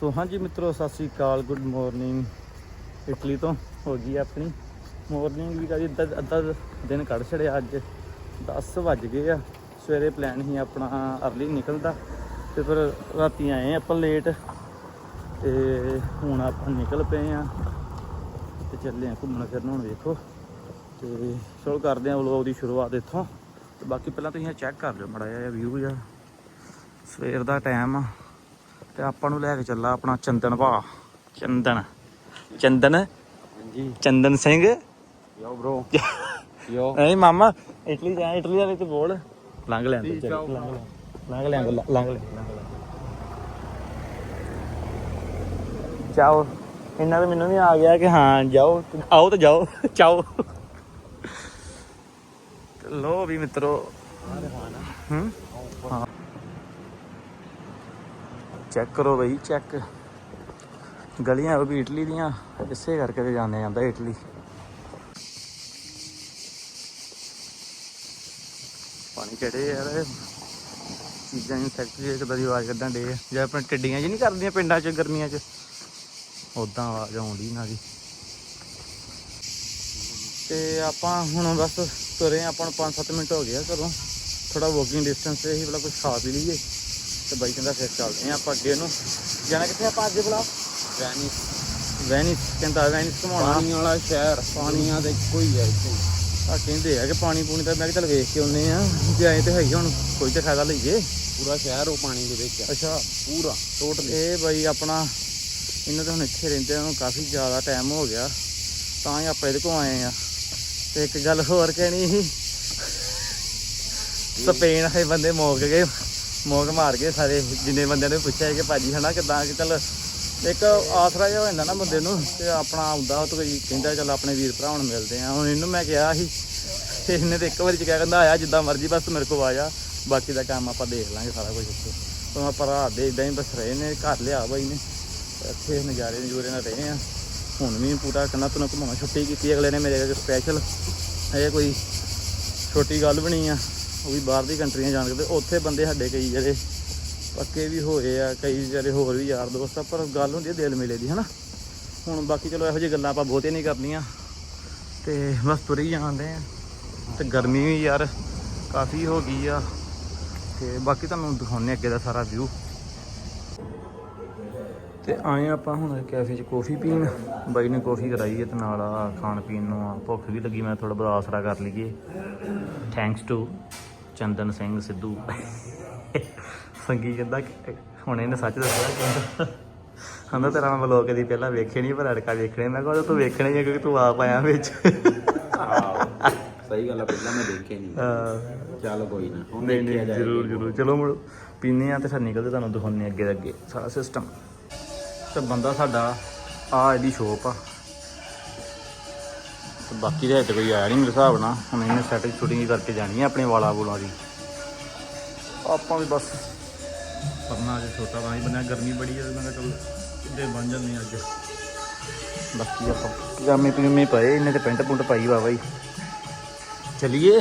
ਸੋ ਹਾਂਜੀ ਮਿੱਤਰੋ, ਸਤਿ ਸ੍ਰੀ ਅਕਾਲ ਗੁੱਡ ਮਾਰਨਿੰਗ ਇਟਲੀ ਤੋਂ ਹੋ ਗਈ ਆਪਣੀ। ਮਾਰਨਿੰਗ ਵੀ ਕਦੀ ਅੱਧਾ ਅੱਧਾ ਦਿਨ ਕੱਢ ਛੜਿਆ ਅੱਜ। 10 ਵੱਜ ਗਏ ਆ। ਸਵੇਰੇ ਪਲਾਨ ਸੀ ਆਪਣਾ ਅਰਲੀ ਨਿਕਲਦਾ ਤੇ ਫਿਰ ਰਾਤੀ ਆਏ ਆਪਾਂ ਲੇਟ ਤੇ ਹੁਣ ਆਪਾਂ ਨਿਕਲ ਪਏ ਆ ਤੇ ਚੱਲੇ ਆ ਘੁੰਮਣ ਫਿਰਨ ਹੁਣ ਵੇਖੋ। ਤੇ ਚਲੋ ਕਰਦੇ ਆ ਵਲੋਗ ਦੀ ਸ਼ੁਰੂਆਤ ਇੱਥੋਂ। ਤੇ ਬਾਕੀ ਪਹਿਲਾਂ ਤੁਸੀਂ ਚੈੱਕ ਕਰ ਲਿਓ ਮੜਾ ਜਿਹਾ ਵਿਊ ਜਿਹਾ। ਸਵੇਰ ਦਾ ਟਾਈਮ ਆ। ਤੇ ਆਪਾਂ ਨੂੰ ਲੈ ਕੇ ਚੱਲਾ ਆਪਣਾ ਚੰਦਨ ਭਾ। ਚੰਦਨ। ਚੰਦਨ। ਹਾਂਜੀ। ਚੰਦਨ ਸਿੰਘ। ਯੋ ਬ్రో ਯੋ। ਨਹੀਂ ਮਾਮਾ ਇਟਲੀ ਜਾ ਇਟਲੀ ਵਾਲੇ ਤੇ ਬੋਲ। ਲੰਘ ਜਾਓ। ਲੰਘ ਲੈ ਲੰਘ ਲੈ ਲੰਘ ਲੈ ਲੰਘ ਲੈ ਜਾਓ। ਇਹਨਾਂ ਦਾ ਮੈਨੂੰ ਵੀ ਆ ਗਿਆ ਕਿ ਹਾਂ ਜਾਓ। ਆਓ ਤੇ ਜਾਓ ਚਾਓ ਲੋ ਵੀ ਮਿੱਤਰੋ। ਹੂੰ? ਹਾਂ। ਚੈੱਕ ਕਰੋ ਬਈ, ਚੈੱਕ। ਗਲੀਆਂ ਉਹ ਵੀ ਇਟਲੀ ਦੀਆਂ, ਇਸੇ ਕਰਕੇ ਤੇ ਜਾਂਦੇ ਜਾਂਦਾ ਇਟਲੀ। ਪਾਣੀ ਚੜੇ ਯਾਰ, ਚੀਜ਼ਾਂ ਨੂੰ ਫੈਕਟਰੀ ਵਿੱਚ ਬੜੀ ਆਵਾਜ਼ ਕੱਢਣ ਡੇ ਜੇ ਆਪਣੇ ਟਿੱਡੀਆਂ ਜੀ ਨਹੀਂ ਕਰਦੀਆਂ ਪਿੰਡਾਂ 'ਚ, ਗਰਮੀਆਂ 'ਚ। ਉਦਾਂ ਆਵਾਜ਼ ਆਉਂਦੀ ਨਾ ਦੀ। ਤੇ ਆਪਾਂ ਹੁਣ ਬਸ ਤੁਰੇ ਆਪਾਂ ਨੂੰ 5-7 ਮਿੰਟ ਹੋ ਗਏ ਘਰੋਂ। ਥੋੜਾ ਵਾਕਿੰਗ ਡਿਸਟੈਂਸ ਤੇ ਹੀ ਬਲਾ ਕੁਝ ਖਾ ਪੀ ਲਈਏ। ਤੇ ਬਾਈ ਕਹਿੰਦਾ ਫਿਰ ਚੱਲਦੇ ਆ ਆਪਾਂ ਅੱਗੇ ਨੂੰ। ਜਾਣਾ ਕਿੱਥੇ ਆਪਾਂ ਅੱਗੇ ਬਲਾ? ਵੈਨਿਸ। ਵੈਨਿਸ ਕਹਿੰਦਾ ਵੈਨਿਸ ਘੁਮਾਉਣਾ। ਪਾਣੀ ਵਾਲਾ ਸ਼ਹਿਰ ਪਾਣੀਆਂ ਦੇ ਕੋਈ ਹੈ ਇੱਥੇ। ਆ ਕਹਿੰਦੇ ਆ ਕਿ ਪਾਣੀ ਪੂਣੀ ਤਾਂ ਮੈਂ ਕਿਹਾ ਚੱਲ ਵੇਖ ਕੇ ਆਉਨੇ ਆ ਜੇ ਆਏ ਤੇ ਹੈਗੀ ਹੁਣ ਕੋਈ ਤੇ ਫਾਇਦਾ ਲਈਏ। ਪੂਰਾ ਸ਼ਹਿਰ ਉਹ ਪਾਣੀ ਦੇ ਵਿੱਚ ਹੈ ਅੱਛਾ। ਪੂਰਾ ਟੋਟਲੀ ਇਹ ਬਾਈ ਆਪਣਾ ਇਹਨਾਂ ਤਾਂ ਹੁਣ ਇੱਥੇ ਰਹਿੰਦੇ ਨੂੰ ਕਾਫੀ ਜ਼ਿਆਦਾ ਟਾਈਮ ਹੋ ਗਿਆ। ਤਾਂ ਹੀ ਆਪਾਂ ਇਹਦੇ ਕੋਲ ਆਏ ਆ ਤੇ ਇੱਕ ਗੱਲ ਹੋਰ ਕਹਿਣੀ ਸੀ। ਸਪੇਨ ਵਾਲੇ ਬੰਦੇ ਮੋਕ ਗਏ। ਮੋਕ ਮਾਰ ਕੇ ਸਾਰੇ ਜਿੰਨੇ ਬੰਦਿਆਂ ਨੇ ਪੁੱਛਿਆ ਕਿ ਭਾਜੀ ਹਨਾ ਕਿਦਾਂ ਕਿ ਚੱਲ ਇੱਕ ਆਸਰਾ ਜਿਹਾ ਹੋ ਜਾਂਦਾ ਨਾ ਬੰਦੇ ਨੂੰ ਤੇ ਆਪਣਾ ਆਉਂਦਾ ਉਹ ਕੋਈ ਕਹਿੰਦਾ ਚੱਲ ਆਪਣੇ ਵੀਰ ਭਰਾਵਾਂ ਨੂੰ ਮਿਲਦੇ ਆ। ਹੁਣ ਇਹਨੂੰ ਮੈਂ ਕਿਹਾ ਸੀ ਤੇ ਇਹਨੇ ਤੇ ਇੱਕ ਵਾਰੀ ਚ ਕਿਹਾ ਕਹਿੰਦਾ ਆਇਆ ਜਿੱਦਾਂ ਮਰਜ਼ੀ ਬਸ ਮੇਰੇ ਕੋਲ ਆ ਜਾ, ਬਾਕੀ ਦਾ ਕੰਮ ਆਪਾਂ ਦੇਖ ਲਾਂਗੇ ਸਾਰਾ ਕੁਝ ਉੱਥੇ ਤਾਂ ਆਪਾਂ ਰਾਤ ਦੇ ਇਦਾਂ ਹੀ ਬਸ ਰਹੇ ਨੇ, ਘਰ ਲਿਆ ਬਾਈ ਨੇ। ਇੱਥੇ ਨਜ਼ਾਰੇ ਨਜ਼ੂਰੇ ਨਾਲ ਰਹੇ ਆ। ਹੁਣ ਵੀ ਪੂਰਾ ਕੰਨਾ ਤੁਨਾ ਘੁਮਾਉਣਾ। ਛੁੱਟੀ ਕੀਤੀ ਅਗਲੇ ਨੇ ਮੇਰੇ ਕੋਲ ਸਪੈਸ਼ਲ ਇਹ ਕੋਈ ਛੋਟੀ ਗੱਲ ਵੀ ਨਹੀਂ ਆ। ਉਹ ਵੀ ਬਾਹਰ ਦੀ ਕੰਟਰੀਆਂ ਜਾਣ ਕੇ ਉੱਥੇ ਬੰਦੇ ਸਾਡੇ ਕਈ ਜਿਹੜੇ ਪੱਕੇ ਵੀ ਹੋਏ ਆ, ਕਈ ਜਿਹੜੇ ਹੋਰ ਵੀ ਯਾਰ ਦੋਸਤ ਆ, ਪਰ ਗੱਲ ਹੁੰਦੀ ਹੈ ਦਿਲ ਮਿਲੇ ਦੀ, ਹਨਾ? ਹੁਣ ਬਾਕੀ ਚਲੋ ਇਹੋ ਜਿਹੀ ਗੱਲਾਂ ਆਪਾਂ ਬਹੁਤੇ ਨਹੀਂ ਕਰਨੀਆਂ, ਤੇ ਬਸ ਤੁਰੇ ਹੀ ਜਾਂਦੇ ਆ। ਤੇ ਗਰਮੀ ਵੀ ਯਾਰ ਕਾਫੀ ਹੋ ਗਈ ਆ, ਤੇ ਬਾਕੀ ਤੁਹਾਨੂੰ ਦਿਖਾਉਂਦੇ ਅੱਗੇ ਦਾ ਸਾਰਾ ਵਿਊ ਤੇ ਆਏ ਆਪਾਂ ਹੁਣ ਕੈਫੇ 'ਚ ਕੌਫੀ ਪੀਣ। ਬਾਈ ਨੇ ਕੌਫੀ ਕਰਾਈ ਹੈ ਤੇ ਨਾਲ ਆ ਖਾਣ ਪੀਣ ਨੂੰ ਆ, ਭੁੱਖ ਵੀ ਲੱਗੀ, ਮੈਂ ਥੋੜਾ ਬੜਾ ਆਸਰਾ ਕਰ ਲਈਏ। Thanks to Chandan Singh Sidhu. ਸੰਗੀ ਕਹਿੰਦਾ ਹੁਣ ਇਹਨੇ ਸੱਚ ਦੱਸਿਆ ਕਹਿੰਦਾ ਕਹਿੰਦਾ ਤੇਰਾ ਮੈਂ ਵਲੋਗ ਕਦੀ ਪਹਿਲਾਂ ਵੇਖੇ ਨਹੀਂ ਪਰ ਅੜਕਾ ਵੇਖਣੇ। ਮੈਂ ਕਿਹਾ ਤੂੰ ਵੇਖਣੇ ਹੀ ਕਿਉਂਕਿ ਤੂੰ ਆਪ ਆਇਆ ਵਿੱਚ। ਸਹੀ ਗੱਲ ਆ ਪਹਿਲਾਂ ਮੈਂ ਦੇਖੇ ਨਹੀਂ ਹਾਂ। ਚੱਲ ਕੋਈ ਨਾ ਹੁਣ ਦੇਖਿਆ ਜਾਏਗਾ। ਜ਼ਰੂਰ ਜ਼ਰੂਰ। ਚਲੋ ਮੁੜ ਪੀਨੇ ਆ ਤੇ ਫਿਰ ਨਿਕਲਦੇ ਤੁਹਾਨੂੰ ਦਿਖਾਉਂਦੇ ਹਾਂ ਅੱਗੇ ਦਾ ਅੱਗੇ ਸਾਰਾ ਸਿਸਟਮ ਤੇ ਬੰਦਾ ਸਾਡਾ ਆ ਇਹਦੀ ਸ਼ੋਪ ਆ। ਤੇ ਬਾਕੀ ਦੇ ਤੇ ਕੋਈ ਆਇਆ ਨਹੀਂ ਮੇਰੇ ਹਿਸਾਬ ਨਾਲ। ਹੁਣ ਇਹਨੇ ਸੈਟਿੰਗ ਸ਼ੂਟਿੰਗ ਕਰਕੇ ਜਾਣੀ ਆ ਆਪਣੇ ਵਾਲਾ ਬੁਲਾ ਦੀ। ਆਪਾਂ ਵੀ ਬਸ ਪਰਨਾ ਅੱਜ ਛੋਟਾ ਤਾਂ ਹੀ ਬਣਿਆ ਗਰਮੀ ਬੜੀ ਹੈ ਮੈਂ ਕਿਹਾ ਚਲ ਕਿੱਦੇ ਬਣ ਜਾਂਦੇ ਅੱਜ। ਬਾਕੀ ਆਪਾਂ ਪਜਾਮੇ ਪਜਾਮੇ ਪਏ ਇਹਨੇ ਤੇ ਪੈਂਟ ਪੁੰਟ ਪਾਈ ਵਾ ਬਾਈ। ਚਲਿਏ।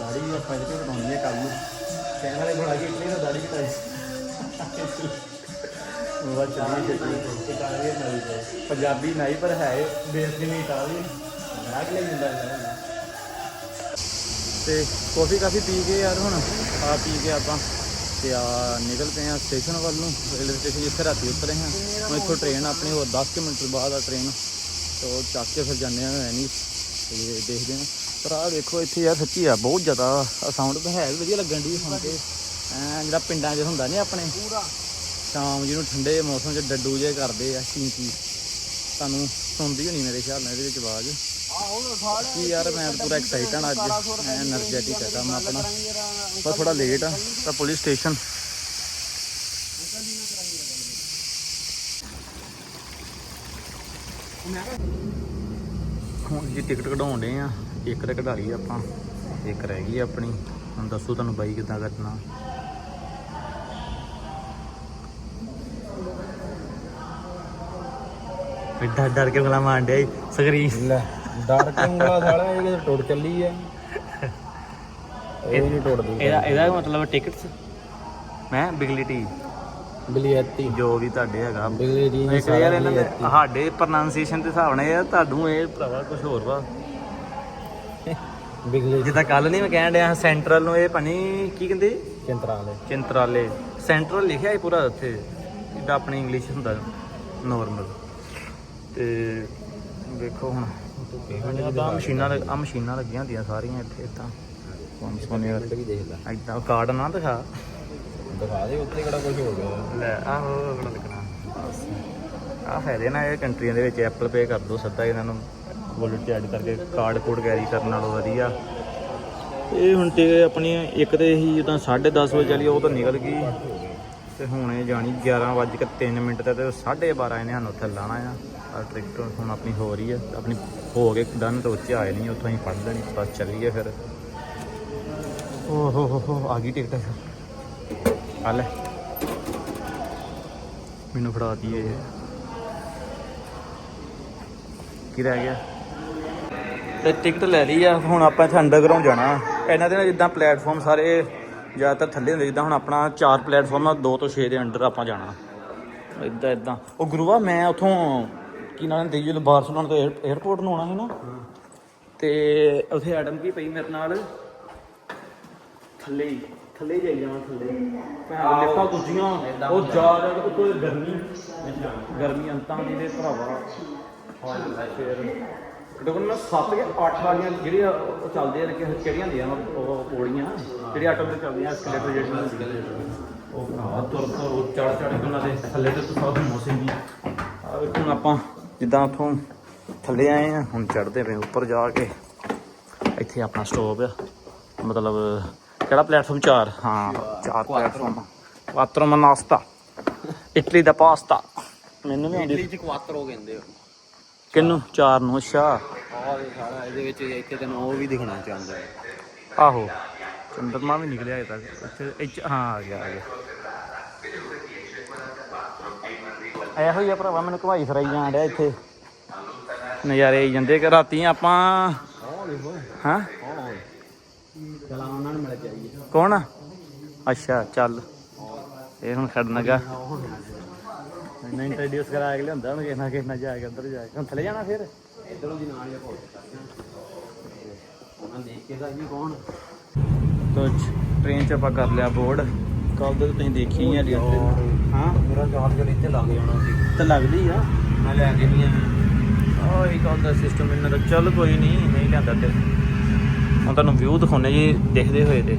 ਦਾੜੀ ਵੀ ਆਪਾਂ ਇਹਦੇ ਤੇ ਬਣਾਉਣੀ ਹੈ ਕੱਲ ਨੂੰ। ਕਹਿਣ ਵਾਲੇ ਬਣਾ ਕੇ ਦਾ ਦਾੜੀ ਕਟਾਈ ਉਹ ਚੱਲੀਏ ਚੱਲੀਏ ਇਟਾਲੀਅਨ ਨਵੀਂ ਹੈ ਪੰਜਾਬੀ ਨਹੀਂ, ਪਰ ਹੈ ਬੇਸਿਕਲੀ ਇਟਾਲੀਅਨ ਨਾਗ ਲੈ ਜਾਂਦਾ ਤੇ ਕਾਫੀ ਕਾਫੀ ਪੀ ਕੇ ਯਾਰ ਹੁਣ ਆ ਪੀ ਕੇ ਆਪਾਂ। ਤੇ ਆ ਨਿਕਲ ਪਏ ਆ ਸਟੇਸ਼ਨ ਵੱਲ ਨੂੰ, ਰੇਲਵੇ ਸਟੇਸ਼ਨ ਜਿੱਥੇ ਰਾਤੀ ਉਤਰੇ ਹਾਂ ਹੁਣ ਇੱਥੋਂ ਟ੍ਰੇਨ ਆਪਣੀ ਹੋਰ 10 ਕੁ ਮਿੰਟ ਬਾਅਦ ਆ ਟ੍ਰੇਨ। ਤੇ ਉਹ ਚੱਕ ਕੇ ਫਿਰ ਜਾਂਦੇ ਆ ਨਹੀਂ। ਤੇ ਦੇਖਦੇ ਆ। ਪਰ ਆ ਦੇਖੋ ਇੱਥੇ ਯਾਰ ਸੱਚੀ ਆ, ਬਹੁਤ ਜ਼ਿਆਦਾ ਸਾਊਂਡ ਤਾਂ ਹੈ ਵੀ ਵਧੀਆ ਲੱਗਣ ਦੀ ਸੁਣ ਕੇ ਐਂ ਜਿਹੜਾ ਪਿੰਡਾਂ 'ਚ ਹੁੰਦਾ ਨਹੀਂ ਆਪਣੇ। ਪੂਰਾ ਸ਼ਾਮ ਜਿਹਨੂੰ ਠੰਡੇ ਮੌਸਮ 'ਚ ਡੱਡੂ ਜੇ ਕਰਦੇ ਆ, ਚਿੰਕੀ। ਤੁਹਾਨੂੰ ਸੁਣਦੀ ਹੋਣੀ ਮੇਰੇ ਖਿਆਲ ਨਾਲ ਇਹਦੇ ਵਿੱਚ ਆਵਾਜ਼। ਕੀ ਯਾਰ ਮੈਂ ਪੂਰਾ ਐਕਸਾਈਟਡ ਅੱਜ। ਮੈਂ એનર્ਜੈਟਿਕ ਹੈ ਕੰਮ ਆਪਣਾ। ਪਰ ਥੋੜਾ ਲੇਟ ਆ, ਤਾਂ ਪੁਲਿਸ ਸਟੇਸ਼ਨ ਹੁਣ ਜੀ ਟਿਕਟ ਕਢਾਉਣ ਦੇ ਆ। ਇੱਕ ਤੇ ਕਢਾਈ ਆਪਾਂ, ਇੱਕ ਰਹਿ ਗਈ ਆਪਣੀ। ਹੁਣ ਦੱਸੋ ਤੁਹਾਨੂੰ ਬਾਈ ਕਿੱਦਾਂ ਕਰਨਾ ਡਰ ਡਰ ਕੇ ਗਲਾ ਮਾਰਨ ਡਿਆ ਸਕਰੀਨ ਲੈ ਡਰ ਕੇ ਉਂਗਲਾ ਸਾਲਾ ਇਹ ਕਿਤੇ ਟੁੱਟ ਚੱਲੀ ਆ। ਇਹ ਨਹੀਂ ਟੁੱਟਦੀ ਇਹਦਾ ਇਹਦਾ ਮਤਲਬ ਟਿਕਟਸ ਮੈਂ ਬਿਗਲਿਟੀ ਬਲੀਅਤੀ ਜੋ ਵੀ ਤੁਹਾਡੇ ਹੈਗਾ। ਬਿਗਲੇ ਜੀ ਇੱਕ ਯਾਰ ਇਹਨਾਂ ਦੇ ਸਾਡੇ ਪ੍ਰੋਨਾਂਸੀਏਸ਼ਨ ਦੇ ਹਿਸਾਬ ਨਾਲ ਇਹ ਤੁਹਾਨੂੰ ਇਹ ਭਰਾਵਾ ਕੁਝ ਹੋਰ ਵਾ। ਬਿਗਲੇ ਜਿੱਦਾਂ ਕੱਲ ਨਹੀਂ ਮੈਂ ਕਹਿਣ ਡਿਆ ਸੈਂਟਰਲ ਨੂੰ ਇਹ ਪਣੀ ਕੀ ਕਹਿੰਦੇ? ਚੰਤਰਾਲੇ। ਚਿੰਤਰਾਲੇ। ਸੈਂਟਰਲ ਲਿਖਿਆ ਹੈ ਪੂਰਾ ਉੱਥੇ। ਜਿੱਦਾਂ ਆਪਣੀ ਇੰਗਲਿਸ਼ ਹੁੰਦਾ ਨਾਰਮਲ ਤੇ ਵੇਖੋ ਹੁਣ। ਆ ਮਸ਼ੀਨਾਂ ਆਹ ਮਸ਼ੀਨਾਂ ਲੱਗੀਆਂ ਹੁੰਦੀਆਂ ਸਾਰੀਆਂ ਇੱਥੇ ਤਾਂ ਪੰਜ ਸੌ ਨੇ ਵੀ ਦੇਖ ਲੈ ਐਦਾਂ ਕਾਰਡ ਨਾ ਦਿਖਾ। ਦਿਖਾ ਦੇ ਉੱਤੇ ਕਿਹੜਾ ਕੁਝ ਹੋ ਗਿਆ। ਲੈ ਆਹੋ ਅਗਲਾ ਲੱਗਣਾ ਆਹ ਫਾਇਦੇ ਨਾ ਇਹ ਕੰਟਰੀਆਂ ਦੇ ਵਿੱਚ ਐਪਲ ਪੇ ਕਰ ਦੋ ਸਿੱਧਾ ਇਹਨਾਂ ਨੂੰ। ਵੋਲਟ ਤੇ ਐਡ ਕਰਕੇ ਕਾਰਡ ਕੋਡ ਕੈਰੀ ਕਰਨ ਨਾਲੋਂ ਵਧੀਆ। ਇਹ ਹੁਣ ਤੇ ਆਪਣੀ ਇੱਕ ਤੇ ਹੀ ਜਿੱਦਾਂ 10:30 ਵਜੇ ਚਲੀ ਉਹ ਤਾਂ ਨਿਕਲ ਗਈ। ਤੇ ਹੁਣ ਇਹ ਜਾਣੀ 11:03 ਮਿੰਟ ਤੇ ਤੇ 12:30 ਇਹਨੇ ਸਾਨੂੰ ਉੱਥੇ ਲਾਣਾ ਆ। ਆ ਟ੍ਰਿਕ ਹੁਣ ਆਪਣੀ ਹੋ ਰਹੀ ਹੈ, ਆਪਣੀ ਹੋ ਕੇ ਡਨ ਤੇ ਆਏ ਨਹੀਂ, ਉੱਥੋਂ ਹੀ ਪੜ ਲੈਣੀ, ਬਸ ਚੱਲੀਏ ਫਿਰ। ਓ ਹੋ ਹੋ ਹੋ ਆ ਗਈ ਟਿਕਟ ਆ ਲੈ। ਮੈਨੂੰ ਫੜਾ ਦਈਏ ਕੀ ਰਹਿ ਗਿਆ? ਤੇ ਟਿਕਟ ਲੈ ਲਈ ਆ, ਹੁਣ ਆਪਾਂ ਇੱਥੇ ਅੰਡਰਗਰਾਉਂਡ ਜਾਣਾ। ਇਹਨਾਂ ਦੇ ਨਾਲ ਜਿੱਦਾਂ ਪਲੇਟਫਾਰਮ ਸਾਰੇ ਜ਼ਿਆਦਾਤਰ ਥੱਲੇ ਹੁੰਦੇ, ਜਿੱਦਾਂ ਹੁਣ ਆਪਣਾ ਚਾਰ ਪਲੇਟਫਾਰਮ ਆ 2 ਤੋਂ 6 ਦੇ ਅੰਡਰ ਆਪਾਂ ਜਾਣਾ। ਇਦਾਂ ਇਦਾਂ ਉਹ ਗੁਰੂਆ, ਮੈਂ ਉਥੋਂ ਕੀ ਨਾਮ ਦੇ ਜਦੋਂ ਬਾਰਸਲੋਨਾ ਤੋਂ 에어ਪੋਰਟ ਨੂੰ ਆਉਣਾ ਸੀ ਨਾ। ਤੇ ਉੱਥੇ ਐਡਮ ਵੀ ਪਈ ਮੇਰੇ ਨਾਲ। ਥੱਲੇ ਹੀ ਥੱਲੇ ਹੀ ਜਾਈ ਜਾਵਾਂ ਥੱਲੇ। ਭੈਣ ਲਿਫਟਾਂ ਦੂਜੀਆਂ ਉਹ ਜਾ ਕੇ ਕੋਈ ਗਰਮੀ ਗਰਮੀ ਅੰਤਾਂ ਦੀ ਦੇ ਭਰਾਵਾ। ਫਿਰ ਦੇਖੋ ਨਾ 7 ਜਾਂ 8 ਵਾਲੀਆਂ ਜਿਹੜੀਆਂ ਉਹ ਚੱਲਦੇ ਆ ਕਿ ਕਿਹੜੀਆਂ ਹੁੰਦੀਆਂ ਵਾ ਉਹ ਪੌੜੀਆਂ। ਜਿਹੜੀ ਆਟੋ ਤੇ ਚੱਲਦੀਆਂ ਐਸਕੇਲੇਟਰ ਜਿਹੜੀਆਂ ਹੁੰਦੀਆਂ। ਉਹ ਭਰਾਵਾ ਤੁਰ ਤੁਰ ਉਹ ਚੜ ਚੜ ਕੇ ਉਹਨਾਂ ਦੇ ਥੱਲੇ ਤੇ ਸਭ ਮੌਸਮ ਦੀ ਆ ਵੇਖੋ ਆਪਾਂ ਜਿੱਦਾਂ ਉੱਥੋਂ ਥੱਲੇ ਆਏ ਆ ਹੁਣ ਚੜਦੇ ਪਏ ਉੱਪਰ ਜਾ ਕੇ। ਇੱਥੇ ਆਪਣਾ ਸਟੋਪ ਆ। ਮਤਲਬ ਕਿਹੜਾ ਪਲੇਟਫਾਰਮ 4 ਹਾਂ ਚਾਰ ਪਲੇਟਫਾਰਮ ਕੁਆਤਰੋ ਮਨਾਸਤਾ ਇਟਲੀ ਦਾ ਪਾਸਤਾ। ਮੈਨੂੰ ਵੀ ਆਉਂਦੀ ਚ ਕੁਆਤਰੋ ਕਹਿੰਦੇ ਆ। ਕਿੰਨੂੰ ਚਾਰ ਨੂੰ ਅੱਛਾ। ਆਹ ਇਹ ਸਾਰਾ ਇਹਦੇ ਵਿੱਚ ਇੱਥੇ ਤੈਨੂੰ ਉਹ ਵੀ ਦਿਖਣਾ ਚਾਹੁੰਦਾ ਹੈ। ਆਹੋ। ਚੰਦਰਮਾ ਵੀ ਨਿਕਲਿਆ ਅਜੇ ਤੱਕ। ਇੱਥੇ ਹਾਂ ਆ ਗਿਆ ਆ ਗਿਆ। ਇਹੋ ਹੀ ਆ ਭਰਾਵਾ ਮੈਨੂੰ ਘਵਾਈ ਫਰਾਈ ਜਾਣ ਡਿਆ ਇੱਥੇ। ਨਜ਼ਾਰੇ ਆਈ ਜਾਂਦੇ ਕਿ ਰਾਤੀ ਆਪਾਂ ਹਾਂ? ਆਹ ਚਲਾ ਉਹਨਾਂ ਨੂੰ ਮਿਲ ਚਾਹੀਏ ਕੌਣ ਅੱਛਾ ਚੱਲ। ਇਹ ਹੁਣ ਖੜਨਾਗਾ ਮੈਂ ਇੰਟਰੋਡਿਊਸ ਕਰਾ ਕੇ ਲਿਆਉਂਦਾ ਹੁਣ ਕਿਸੇ ਨਾ ਕਿਸੇ ਜਾ ਕੇ ਉੱਧਰ ਜਾ ਕੇ। ਹੁਣ ਥੱਲੇ ਜਾਣਾ ਫਿਰ? ਇਧਰੋਂ ਦੀ ਨਾਲ ਹੀ ਪਹੁੰਚ ਉਹਨਾਂ ਦੇਖ ਕੇ ਤਾਂ ਜੀ ਕੌਣ। ਤੋ ਟ੍ਰੇਨ ਚ ਆਪਾਂ ਕਰ ਲਿਆ ਬੋਰਡ ਕੱਲ ਦੇ ਤੁਸੀਂ ਦੇਖੀ ਹੀ ਆ ਹਾਂ। ਮੇਰਾ ਚਾਰਜਰ ਇੱਥੇ ਲੱਗ ਜਾਣਾ ਸੀ। ਤਾਂ ਲੱਗਦੀ ਆ? ਮੈਂ ਲੈ ਕੇ ਨਹੀਂ ਆਇਆ। ਆਹ ਇਹ ਕੱਲ ਦਾ ਸਿਸਟਮ ਇਹਨਾਂ ਦਾ। ਚੱਲ ਕੋਈ ਨਹੀਂ ਨਹੀਂ ਲਿਆਂਦਾ ਤੇ। ਹੁਣ ਤੁਹਾਨੂੰ ਵਿਊ ਦਿਖਾਉਣੇ ਜੀ ਦੇਖਦੇ ਹੋਏ ਤੇ।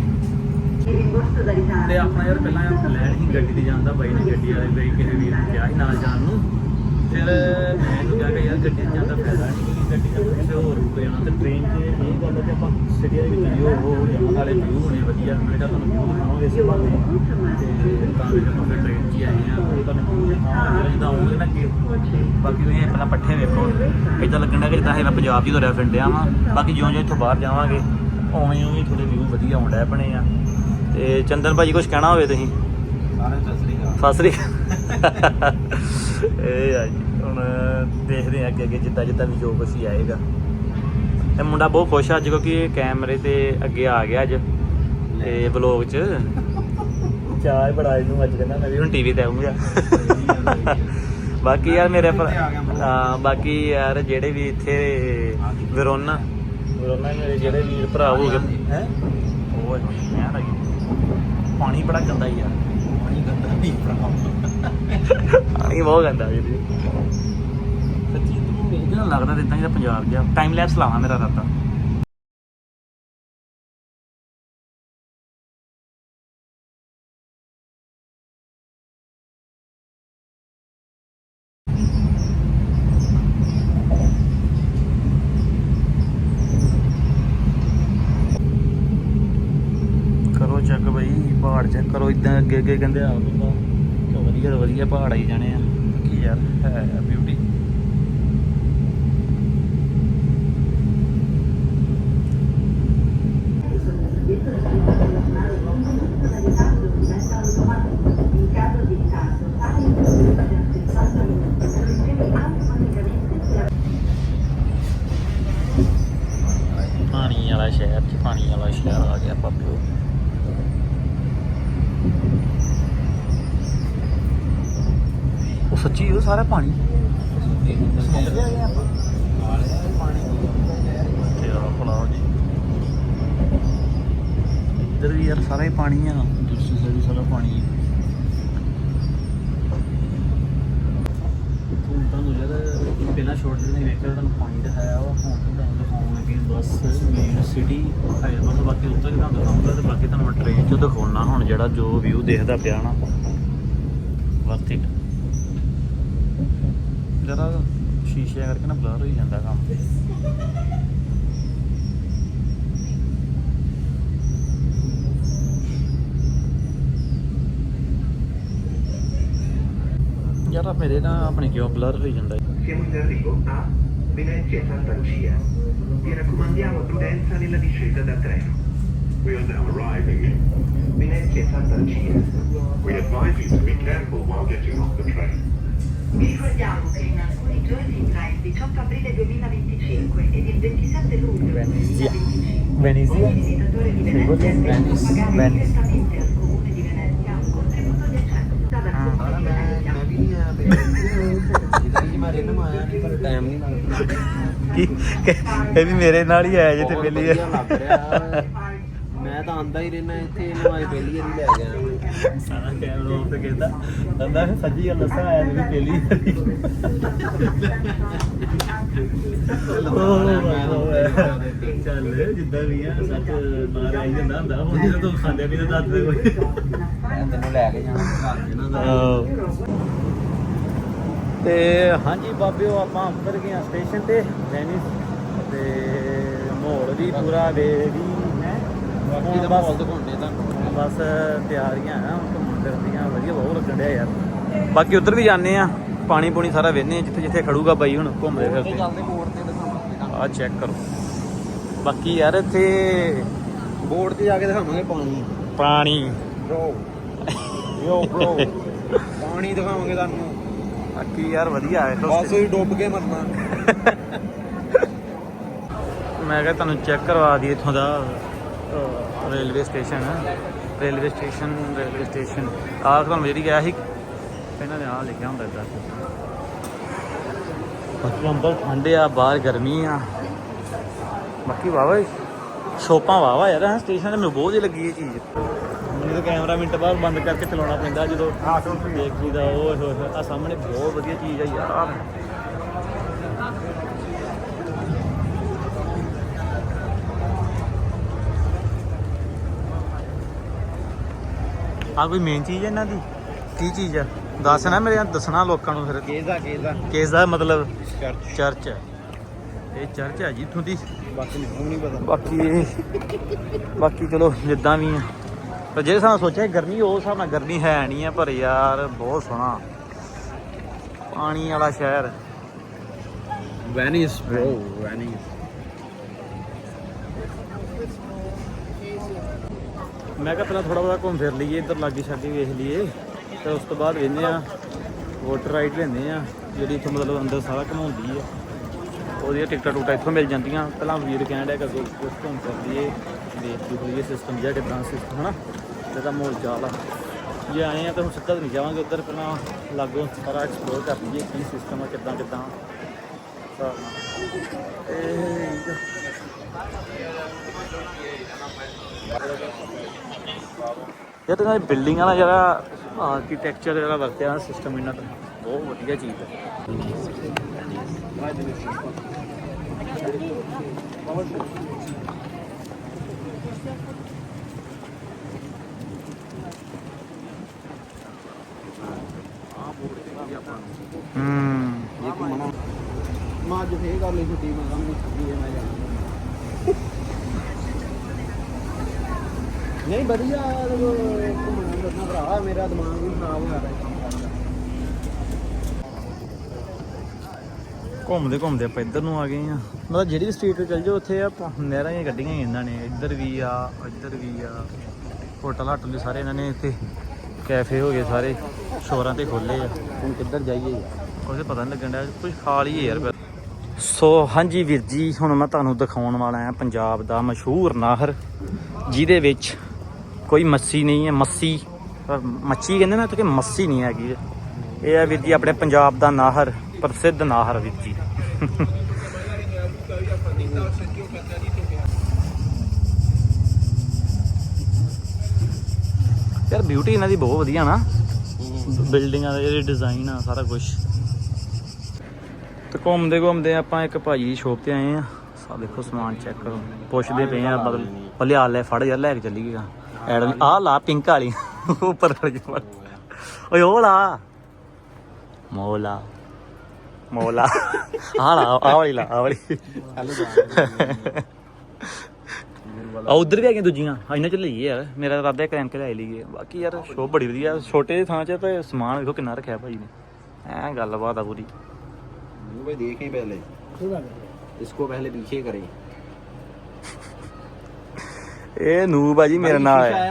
ਤੇ ਆਪਣਾ ਯਾਰ ਪਹਿਲਾਂ ਪਲਾਨ ਹੀ ਗੱਡੀ ਤੇ ਜਾਂਦਾ ਬਾਈ ਨੇ ਗੱਡੀ ਵਾਲੇ ਬਈ ਕਿਸੇ ਵੀਰ ਨੂੰ ਕਿਹਾ ਸੀ ਨਾਲ ਜਾਣ ਨੂੰ। ਫਿਰ ਮੈਂ ਇਹਨੂੰ ਕਿਹਾ ਕਿ ਯਾਰ ਗੱਡੀ 'ਚ ਜਾਂਦਾ ਫਾਇਦਾ ਨਹੀਂ ਗੱਡੀ 'ਚ ਕਿਸੇ ਹੋਰ ਰੁਕ ਜਾਣਾ ਤੇ ਟ੍ਰੇਨ 'ਚ ਆਪਾਂ ਸਿਟੀ ਦੇ ਵਿੱਚ ਜਾਣ ਵਿਊ ਹੋਣੇ ਵਧੀਆ ਮੈਂ ਤਾਂ ਤੁਹਾਨੂੰ ਵਿਊ ਦਿਖਾਵਾਂਗੇ ਇਸ ਬਾਰੇ ਤੇ ਤਾਂ ਵੀ ਆਪਾਂ ਫਿਰ ਟ੍ਰੇਨ 'ਚ ਹੀ ਆਏ ਆ ਉਹ ਤੁਹਾਨੂੰ ਵਿਊ ਦਿਖਾਵਾਂਗੇ। ਜਿੱਦਾਂ ਆਉਂਗੇ ਨਾ ਕਿ ਬਾਕੀ ਤੁਸੀਂ ਇਹ ਪਹਿਲਾਂ ਪੱਠੇ ਵੇਖੋ। ਇਦਾਂ ਲੱਗਣ ਦਾ ਕਿ ਜਿੱਦਾਂ ਇਹ ਮੈਂ ਪੰਜਾਬ 'ਚ ਹੀ ਤੁਰਿਆ ਫਿਰਦਿਆ ਵਾਂ। ਬਾਕੀ ਜਿਉਂ ਜਿਉਂ ਇੱਥੋਂ ਬਾਹਰ ਜਾਵਾਂਗੇ ਉਵੇਂ ਉਵੇਂ ਥੋੜੇ ਵਿਊ ਵਧੀਆ ਆਉਣ ਡੈ ਪਣੇ ਆ। ਤੇ ਚੰਦਨ ਭਾਜੀ ਕੁਝ ਕਹਿਣਾ ਹੋਵੇ ਤੁਸੀਂ? ਸਤਿ ਸ੍ਰੀ ਅਕਾਲ। ਇਹ ਆ ਜੀ। ਹੁਣ ਦੇਖਦੇ ਆ ਅੱਗੇ ਅੱਗੇ ਜਿੱਦਾਂ ਜਿੱਦਾਂ ਵੀ ਜੋ ਹੀ ਆਏਗਾ। ਇਹ ਮੁੰਡਾ ਬਹੁਤ ਖੁਸ਼ ਆ ਅੱਜ ਕਿਉਂਕਿ ਇਹ ਕੈਮਰੇ ਤੇ ਅੱਗੇ ਆ ਗਿਆ ਅੱਜ ਤੇ ਵਲੌਗ 'ਚ। ਚਾਹ ਬੜਾ ਇਹਨੂੰ ਅੱਜ ਕਹਿੰਦਾ ਮੈਂ ਵੀ ਹੁਣ ਟੀਵੀ ਤੇ ਆਉਂਗਾ ਬਾਕੀ ਯਾਰ ਮੇਰੇ ਪਰ ਬਾਕੀ ਯਾਰ ਜਿਹੜੇ ਵੀ ਇੱਥੇ ਵਿਰੋਨਾ ਵਿਰੋਨਾ ਮੇਰੇ ਜਿਹੜੇ ਵੀਰ ਭਰਾ ਹੋ ਗਏ ਹੈ? ਉਹ ਪਾਣੀ ਬੜਾ ਗੰਦਾ ਯਾਰ ਪਾਣੀ ਗੰਦਾ ਨਹੀਂ ਪਾਣੀ ਬਹੁਤ ਗੰਦਾ ਵੀਰ ਜੀ। ਸੱਚੀ ਤੂੰ ਇਹਦਾ ਲੱਗਦਾ ਤੇ ਇਦਾਂ ਪੰਜਾਬ ਜਿਹਾ। ਟਾਈਮ ਲੈਪਸ ਲਾਵਾਂ ਮੇਰਾ ਰਾਤਾ ਕਰੋ ਚੈੱਕ ਬਈ, ਪਹਾੜ ਚੈੱਕ ਕਰੋ ਇਦਾਂ ਅੱਗੇ ਅੱਗੇ ਕਹਿੰਦੇ ਆ ਬੰਦਾ ਕਿ ਵਧੀਆ ਤੋਂ ਵਧੀਆ ਪਹਾੜ ਆਈ ਜਾਣੇ ਆ। ਕੀ ਯਾਰ, ਹੈ ਬਿਊਟੀ ਪਾਣੀ ਵਾਲਾ ਸ਼ਹਿਰ ਚ ਪਾਣੀ ਵਾਲਾ ਸ਼ਹਿਰ ਆ ਗਿਆ ਬਾਬਿਓ ਸੱਚੀ ਉਹ ਸਾਰਾ ਪਾਣੀ? ਤੇਰਾ ਭਲਾ ਜੀ। ਇੱਧਰ ਵੀ ਯਾਰ ਸਾਰਾ ਹੀ ਪਾਣੀ ਆ। ਦੂਸਰੀ ਸਾਈਡ ਵੀ ਸਾਰਾ ਪਾਣੀ ਹੈ ਤੁਹਾਨੂੰ ਜਦ ਪਹਿਲਾਂ ਸ਼ੋਰਟ ਨਹੀਂ ਵੇਖਿਆ, ਤੁਹਾਨੂੰ ਪਾਣੀ ਦਿਖਾਇਆ ਵਾ, ਹੁਣ ਤੁਹਾਨੂੰ ਦਿਖਾਉਣ ਲੱਗੇ ਮੇਨ ਸਿਟੀ ਹਾਈਵੇ ਬਾਕੀ ਉੱਤਰ ਹੀ ਤੁਹਾਨੂੰ ਦਿਖਾਉਂਗਾ ਤੇ ਬਾਕੀ ਤੁਹਾਨੂੰ ਟ੍ਰੇਨ 'ਚ ਦਿਖਾਉਣਾ ਹੁਣ ਜਿਹੜਾ ਜੋ ਵਿਊ ਦੇਖਦਾ ਪਿਆ ਨਾ। ਵਰਥ ਇਟ ਜਰਾ ਸ਼ੀਸ਼ੇ ਕਰਕੇ ਨਾ ਬਲਰ ਹੋਈ ਜਾਂਦਾ ਕੰਮ। ਯਾਰ ਮੇਰੇ ਨਾ ਆਪਣੇ ਕਿਉਂ ਬਲਰ ਹੋਈ ਜਾਂਦਾ? Siamo in arrivo a Venezia Santa Lucia. Vi raccomandiamo prudenza nella discesa dal treno. We are now arriving. Venezia Santa Lucia. We advise you to be careful while getting off the train. Vi ricordiamo che in alcuni giorni tra il 18 aprile 2025 ed il 27 luglio Venezia. 2025 Venezia? ogni visitatore di? Venezia deve Venice. pagare Venice. direttamente al comune di Venezia un contributo di 100 dal Comune di Venezia. ਮੈਂ ਵੀ ਨਹੀਂ ਆਇਆ ਜਿੱਦਾਂ ਕਿ ਮੈਂ ਰਿੰਨ ਆਇਆ ਨਹੀਂ ਪਰ time ਨਹੀਂ ਲੱਗਦਾ। ਕੀ? ਇਹ ਵੀ ਮੇਰੇ ਨਾਲ ਹੀ ਆਇਆ ਜਿੱਥੇ ਬਹੁਤ ਪਹਿਲੀ ਰਿਹਾ ਮੈਂ ਤਾਂ ਆਂਦਾ ਹੀ ਰਹਿਣਾ ਇੱਥੇ ਇਹਨੂੰ ਅੱਜ ਪਹਿਲੀ ਵਾਰੀ ਲੈ ਗਿਆ ਸਾਰਾ ਕੈਮਰਾ ਉਹ ਤੇ ਕਹਿੰਦਾ ਕਹਿੰਦਾ ਸੱਚੀ ਗੱਲ ਦੱਸਾਂ ਆਇਆ ਵੀ ਪਹਿਲੀ ਵਾਰੀ। ਚੱਲ ਜਿੱਦਾਂ ਵੀ ਆ ਸੱਚ ਬਾਹਰ ਆਈ ਜਾਂਦਾ ਹੁੰਦਾ ਹੁਣ ਜਦੋਂ ਤੂੰ ਖਾਂਦੇ ਪੀਂਦੇ ਦੱਸ ਦੇ ਕੋਈ। ਮੈਂ ਤੈਨੂੰ ਲੈ ਕੇ ਜਾਣਾ ਘਰ ਦੇ ਨਾਲ ਤੇ ਹਾਂਜੀ ਬਾਬਿਓ ਆਪਾਂ ਉੱਤਰ ਗਏ ਹਾਂ ਸਟੇਸ਼ਨ ਤੇ ਵੈਨਿਸ ਤੇ ਮਾਹੌਲ ਵੀ ਪੂਰਾ ਵੇਰੀ ਹੈ। ਬਾਕੀ ਦਾ ਮਾਹੌਲ ਦਿਖਾਉਂਦੇ ਤੁਹਾਨੂੰ। ਬਸ ਤਿਆਰੀਆਂ ਆ ਹੁਣ ਘੁੰਮਣ ਫਿਰਨ ਦੀਆਂ ਵਧੀਆ ਬਹੁਤ ਲੱਗਣ ਡਿਆ ਯਾਰ। ਬਾਕੀ ਉੱਧਰ ਵੀ ਜਾਂਦੇ ਆ ਪਾਣੀ ਪੂਣੀ ਸਾਰਾ ਵੇਖਨੇ ਜਿੱਥੇ ਜਿੱਥੇ ਖੜੂਗਾ ਬਾਈ ਹੁਣ ਘੁੰਮਦੇ ਫਿਰਦੇ। ਚੱਲਦੇ ਬੋਰਡ ਤੇ ਦਿਖਾਵਾਂਗੇ ਤੁਹਾਨੂੰ। ਆ ਚੈੱਕ ਕਰੋ। ਬਾਕੀ ਯਾਰ ਇੱਥੇ ਬੋਰਡ ਤੇ ਜਾ ਕੇ ਦਿਖਾਵਾਂਗੇ ਪਾਣੀ। ਪਾਣੀ। ਬ్రో ਯੋ ਬ్రో ਪਾਣੀ ਦਿਖਾਵਾਂਗੇ ਤੁਹਾਨੂੰ। ਬਾਕੀ ਯਾਰ ਵਧੀਆ ਹੈ। ਬਸ ਹੀ ਡੁੱਬ ਕੇ ਮਰਨਾ। ਮੈਂ ਕਿਹਾ ਤੁਹਾਨੂੰ ਚੈੱਕ ਕਰਵਾ ਦਈਏ ਇੱਥੋਂ ਦਾ railway station. Railway station railway station. ਆਹ ਤੁਹਾਨੂੰ ਜਿਹੜੀ ਗਿਆ ਸੀ ਇਹਨਾਂ ਨੇ ਆਹ ਲਿਖਿਆ ਹੁੰਦਾ ਇਦਾਂ ਬਾਕੀ ਅੰਦਰ ਠੰਡ ਆ ਬਾਹਰ ਗਰਮੀ ਆ। ਬਾਕੀ ਵਾਵਾ ਸ਼ੋਪਾਂ ਵਾਵਾ ਯਾਰ ਸਟੇਸ਼ਨ ਤੇ ਮੈਨੂੰ ਬਹੁਤ ਹੀ ਲੱਗੀ ਇਹ ਚੀਜ਼। ਤਾਂ ਕੈਮਰਾ ਮਿੰਟ ਬਾਅਦ ਬੰਦ ਕਰਕੇ ਚਲਾਉਣਾ ਪੈਂਦਾ ਜਦੋਂ ਦੇਖ ਜੀਦਾ ਓਏ ਹੋਏ ਹੋਏ ਆ ਸਾਹਮਣੇ ਬਹੁਤ ਵਧੀਆ ਚੀਜ਼ ਆ ਯਾਰ। ਆ ਕੋਈ ਮੇਨ ਚੀਜ਼ ਹੈ ਇਹਨਾਂ ਦੀ? ਕੀ ਚੀਜ਼ ਆ? ਦੱਸ ਨਾ ਮੇਰੇ ਨਾਲ ਦੱਸਣਾ ਲੋਕਾਂ ਨੂੰ ਫਿਰ। ਕੇਜ਼ਾ ਕੇਜ਼ਾ ਕੇਸ ਦਾ ਮਤਲਬ ਚਰਚ। ਚਰਚ ਹੈ ਇਹ ਚਰਚ ਹੈ ਜੀ ਇੱਥੋਂ ਦੀ। ਬਾਕੀ ਮੈਨੂੰ ਨਹੀਂ ਪਤਾ। ਬਾਕੀ ਬਾਕੀ ਚਲੋ ਜਿੱਦਾਂ ਵੀ ਆ। ਪਰ ਜਿਹੜੇ ਨਾਲ ਸੋਚਿਆ ਗਰਮੀ ਉਹ ਹਿਸਾਬ ਨਾਲ ਗਰਮੀ ਹੈ ਨਹੀਂ ਆ ਪਰ ਯਾਰ ਬਹੁਤ ਸੋਹਣਾ। ਪਾਣੀ ਵਾਲਾ ਸ਼ਹਿਰ। ਵੈਨਿਸ ਬ్రో ਵੈਨਿਸ ਮੈਂ ਕਿਹਾ ਪਹਿਲਾਂ ਥੋੜਾ ਬਹੁਤਾ ਘੁੰਮ ਫਿਰ ਲਈਏ ਇੱਧਰ ਲਾਗੇ ਛਾਗੇ ਵੇਖ ਲਈਏ। ਤੇ ਉਸ ਤੋਂ ਬਾਅਦ ਵੇਖਦੇ ਆ ਵਾਟਰ ਰਾਈਡ ਲੈਂਦੇ ਆ ਜਿਹੜੀ ਇੱਥੋਂ ਮਤਲਬ ਅੰਦਰ ਸਾਰਾ ਘੁਮਾਉਂਦੀ ਆ। ਉਹਦੀਆਂ ਟਿਕਟਾਂ ਟੂਟਾਂ ਇੱਥੋਂ ਮਿਲ ਜਾਂਦੀਆਂ। ਪਹਿਲਾਂ ਵੀਰ ਕਹਿਣ ਡਿਆ ਕਿ ਘੁੰਮ ਫਿਰ ਲਈਏ। ਦੇਖ ਦੂਖ ਲਈਏ ਸਿਸਟਮ ਜਿਹੜਾ ਕਿਦਾਂ ਸਿਸਟਮ ਹਨਾ? ਜਿਹਦਾ ਮੋਲ ਚਾਲ ਆ। ਜੇ ਆਏ ਆ ਤਾਂ ਹੁਣ ਸਿੱਧਾ ਤਾਂ ਨਹੀਂ ਜਾਵਾਂਗੇ ਉੱਧਰ ਪਹਿਲਾਂ ਲਾਗੋਂ ਸਾਰਾ ਐਕਸਪਲੋਰ ਕਰ ਲਈਏ ਕੀ ਸਿਸਟਮ ਆ, ਕਿੱਦਾਂ ਕਿੱਦਾਂ। ਇਹ ਯਾਰ ਇਹਨਾਂ ਦੀ ਬਿਲਡਿੰਗਾਂ ਦਾ ਜਿਹੜਾ ਆਰਕੀਟੈਕਚਰ ਜਿਹੜਾ ਵਰਤਿਆ ਸਿਸਟਮ ਇਹਨਾਂ ਦਾ ਬਹੁਤ ਵਧੀਆ ਚੀਜ਼ ਹੈ ਹੂੰ ਇਹ ਅੱਜ ਫੇਰ ਕਰ ਲਈ ਛੁੱਟੀ ਮੈਂ ਕੰਮ ਨਹੀਂ ਛੁੱਟੀ ਹੈ ਮੈਂ ਜਾਣਾ ਨਹੀਂ ਵਧੀਆ ਘੁੰਮਣਾ ਫਿਰਨਾ ਭਰਾ ਮੇਰਾ ਦਿਮਾਗ ਵੀ ਖਰਾਬ ਹੋਇਆ ਘੁੰਮਦੇ ਘੁੰਮਦੇ ਆਪਾਂ ਇੱਧਰ ਨੂੰ ਆ ਗਏ ਆ ਮਤਲਬ ਜਿਹੜੀ ਸਟਰੀਟ ਤੇ ਚੱਲ ਜਾਓ, ਉੱਥੇ ਆ ਨਹਿਰਾਂ ਹੀ ਕੱਢੀਆਂ ਹੀ ਇਹਨਾਂ ਨੇ। ਇੱਧਰ ਵੀ ਆ, ਇੱਧਰ ਵੀ ਆ। ਹੋਟਲ ਹਟਲ ਵੀ ਸਾਰੇ ਇਹਨਾਂ ਨੇ ਇੱਥੇ। ਕੈਫੇ ਹੋ ਗਏ ਸਾਰੇ। ਸ਼ੋਰਾਂ ਤੇ ਖੋਲੇ ਆ। ਹੁਣ ਕਿੱਧਰ ਜਾਈਏ? ਉਹਦੇ ਪਤਾ ਨਹੀਂ ਲੱਗਣ ਡਿਆ ਕੁਝ ਖਾ ਲਈਏ ਯਾਰ। ਸੋ ਹਾਂਜੀ ਵੀਰ ਜੀ ਹੁਣ ਮੈਂ ਤੁਹਾਨੂੰ ਦਿਖਾਉਣ ਵਾਲਾ ਹਾਂ ਪੰਜਾਬ ਦਾ ਮਸ਼ਹੂਰ ਨਾਹਰ ਜਿਹਦੇ ਵਿੱਚ ਕੋਈ ਮੱਛੀ ਨਹੀਂ ਹੈ ਮੱਸੀ ਪਰ ਮੱਛੀ ਕਹਿੰਦੇ ਨਾ ਤੇ ਕਿ ਮੱਛੀ ਨਹੀਂ ਹੈਗੀ। ਇਹ ਹੈ ਵੀਰ ਜੀ ਆਪਣੇ ਪੰਜਾਬ ਦਾ ਨਾਹਰ ਪ੍ਰਸਿੱਧ ਨਾਹਰ ਵੀਰ ਜੀ। ਯਾਰ ਬਿਊਟੀ ਇਹਨਾਂ ਦੀ ਬਹੁਤ ਵਧੀਆ ਨਾ। ਬਿਲਡਿੰਗਾਂ ਦੇ ਜਿਹੜੇ ਡਿਜ਼ਾਈਨ ਆ ਸਾਰਾ ਕੁਝ ਘੁੰਮਦੇ ਘੁੰਮਦੇ ਆਪਾਂ ਇੱਕ ਭਾਜੀ ਦੀ ਸ਼ੋਪ ਤੇ ਆਏ ਆ। ਸਾ ਦੇਖੋ ਸਮਾਨ ਚੈੱਕ ਕਰੋ। ਪੁੱਛਦੇ ਪਏ ਆ ਬਦਲ ਉਹ ਲਿਆ ਲੈ ਫੜ ਯਾਰ ਲੈ ਕੇ ਚੱਲੀਏਗਾ ਐਡ ਆ। ਲਾ ਪਿੰਕ ਵਾਲੀ। ਉੱਪਰ ਫੜ। ਕੇ ਫੜ ਓਏ ਉਹ ਲਾ। ਮੋਲਾ। ਮੋਲਾ। ਆ ਲਾ ਆ ਵਾਲੀ ਲਾ ਆ ਵਾਲੀ। ਆ ਉਧਰ ਵੀ ਹੈਗੀਆਂ ਦੂਜੀਆਂ। ਆ ਇਹਨਾਂ ਚ ਲਈਏ ਯਾਰ। ਮੇਰਾ ਇਰਾਦਾ ਹੈ ਕੈਂਕ ਲੈ ਲਈਏ। ਬਾਕੀ ਯਾਰ ਸ਼ੋਪ ਬੜੀ ਵਧੀਆ। ਛੋਟੇ ਜਿਹੇ ਥਾਂ 'ਚ ਤੇ ਸਮਾਨ ਵੇਖੋ ਕਿੰਨਾ ਰੱਖਿਆ ਭਾਈ ਨੇ। ਐ ਗੱਲਬਾਤ ਆ ਪੂਰੀ। भाई देखें पहले इसको पहले पीछे करें ਇਹ ਨੂਬ ਆ ਜੀ ਮੇਰੇ ਨਾਲ ਹੈ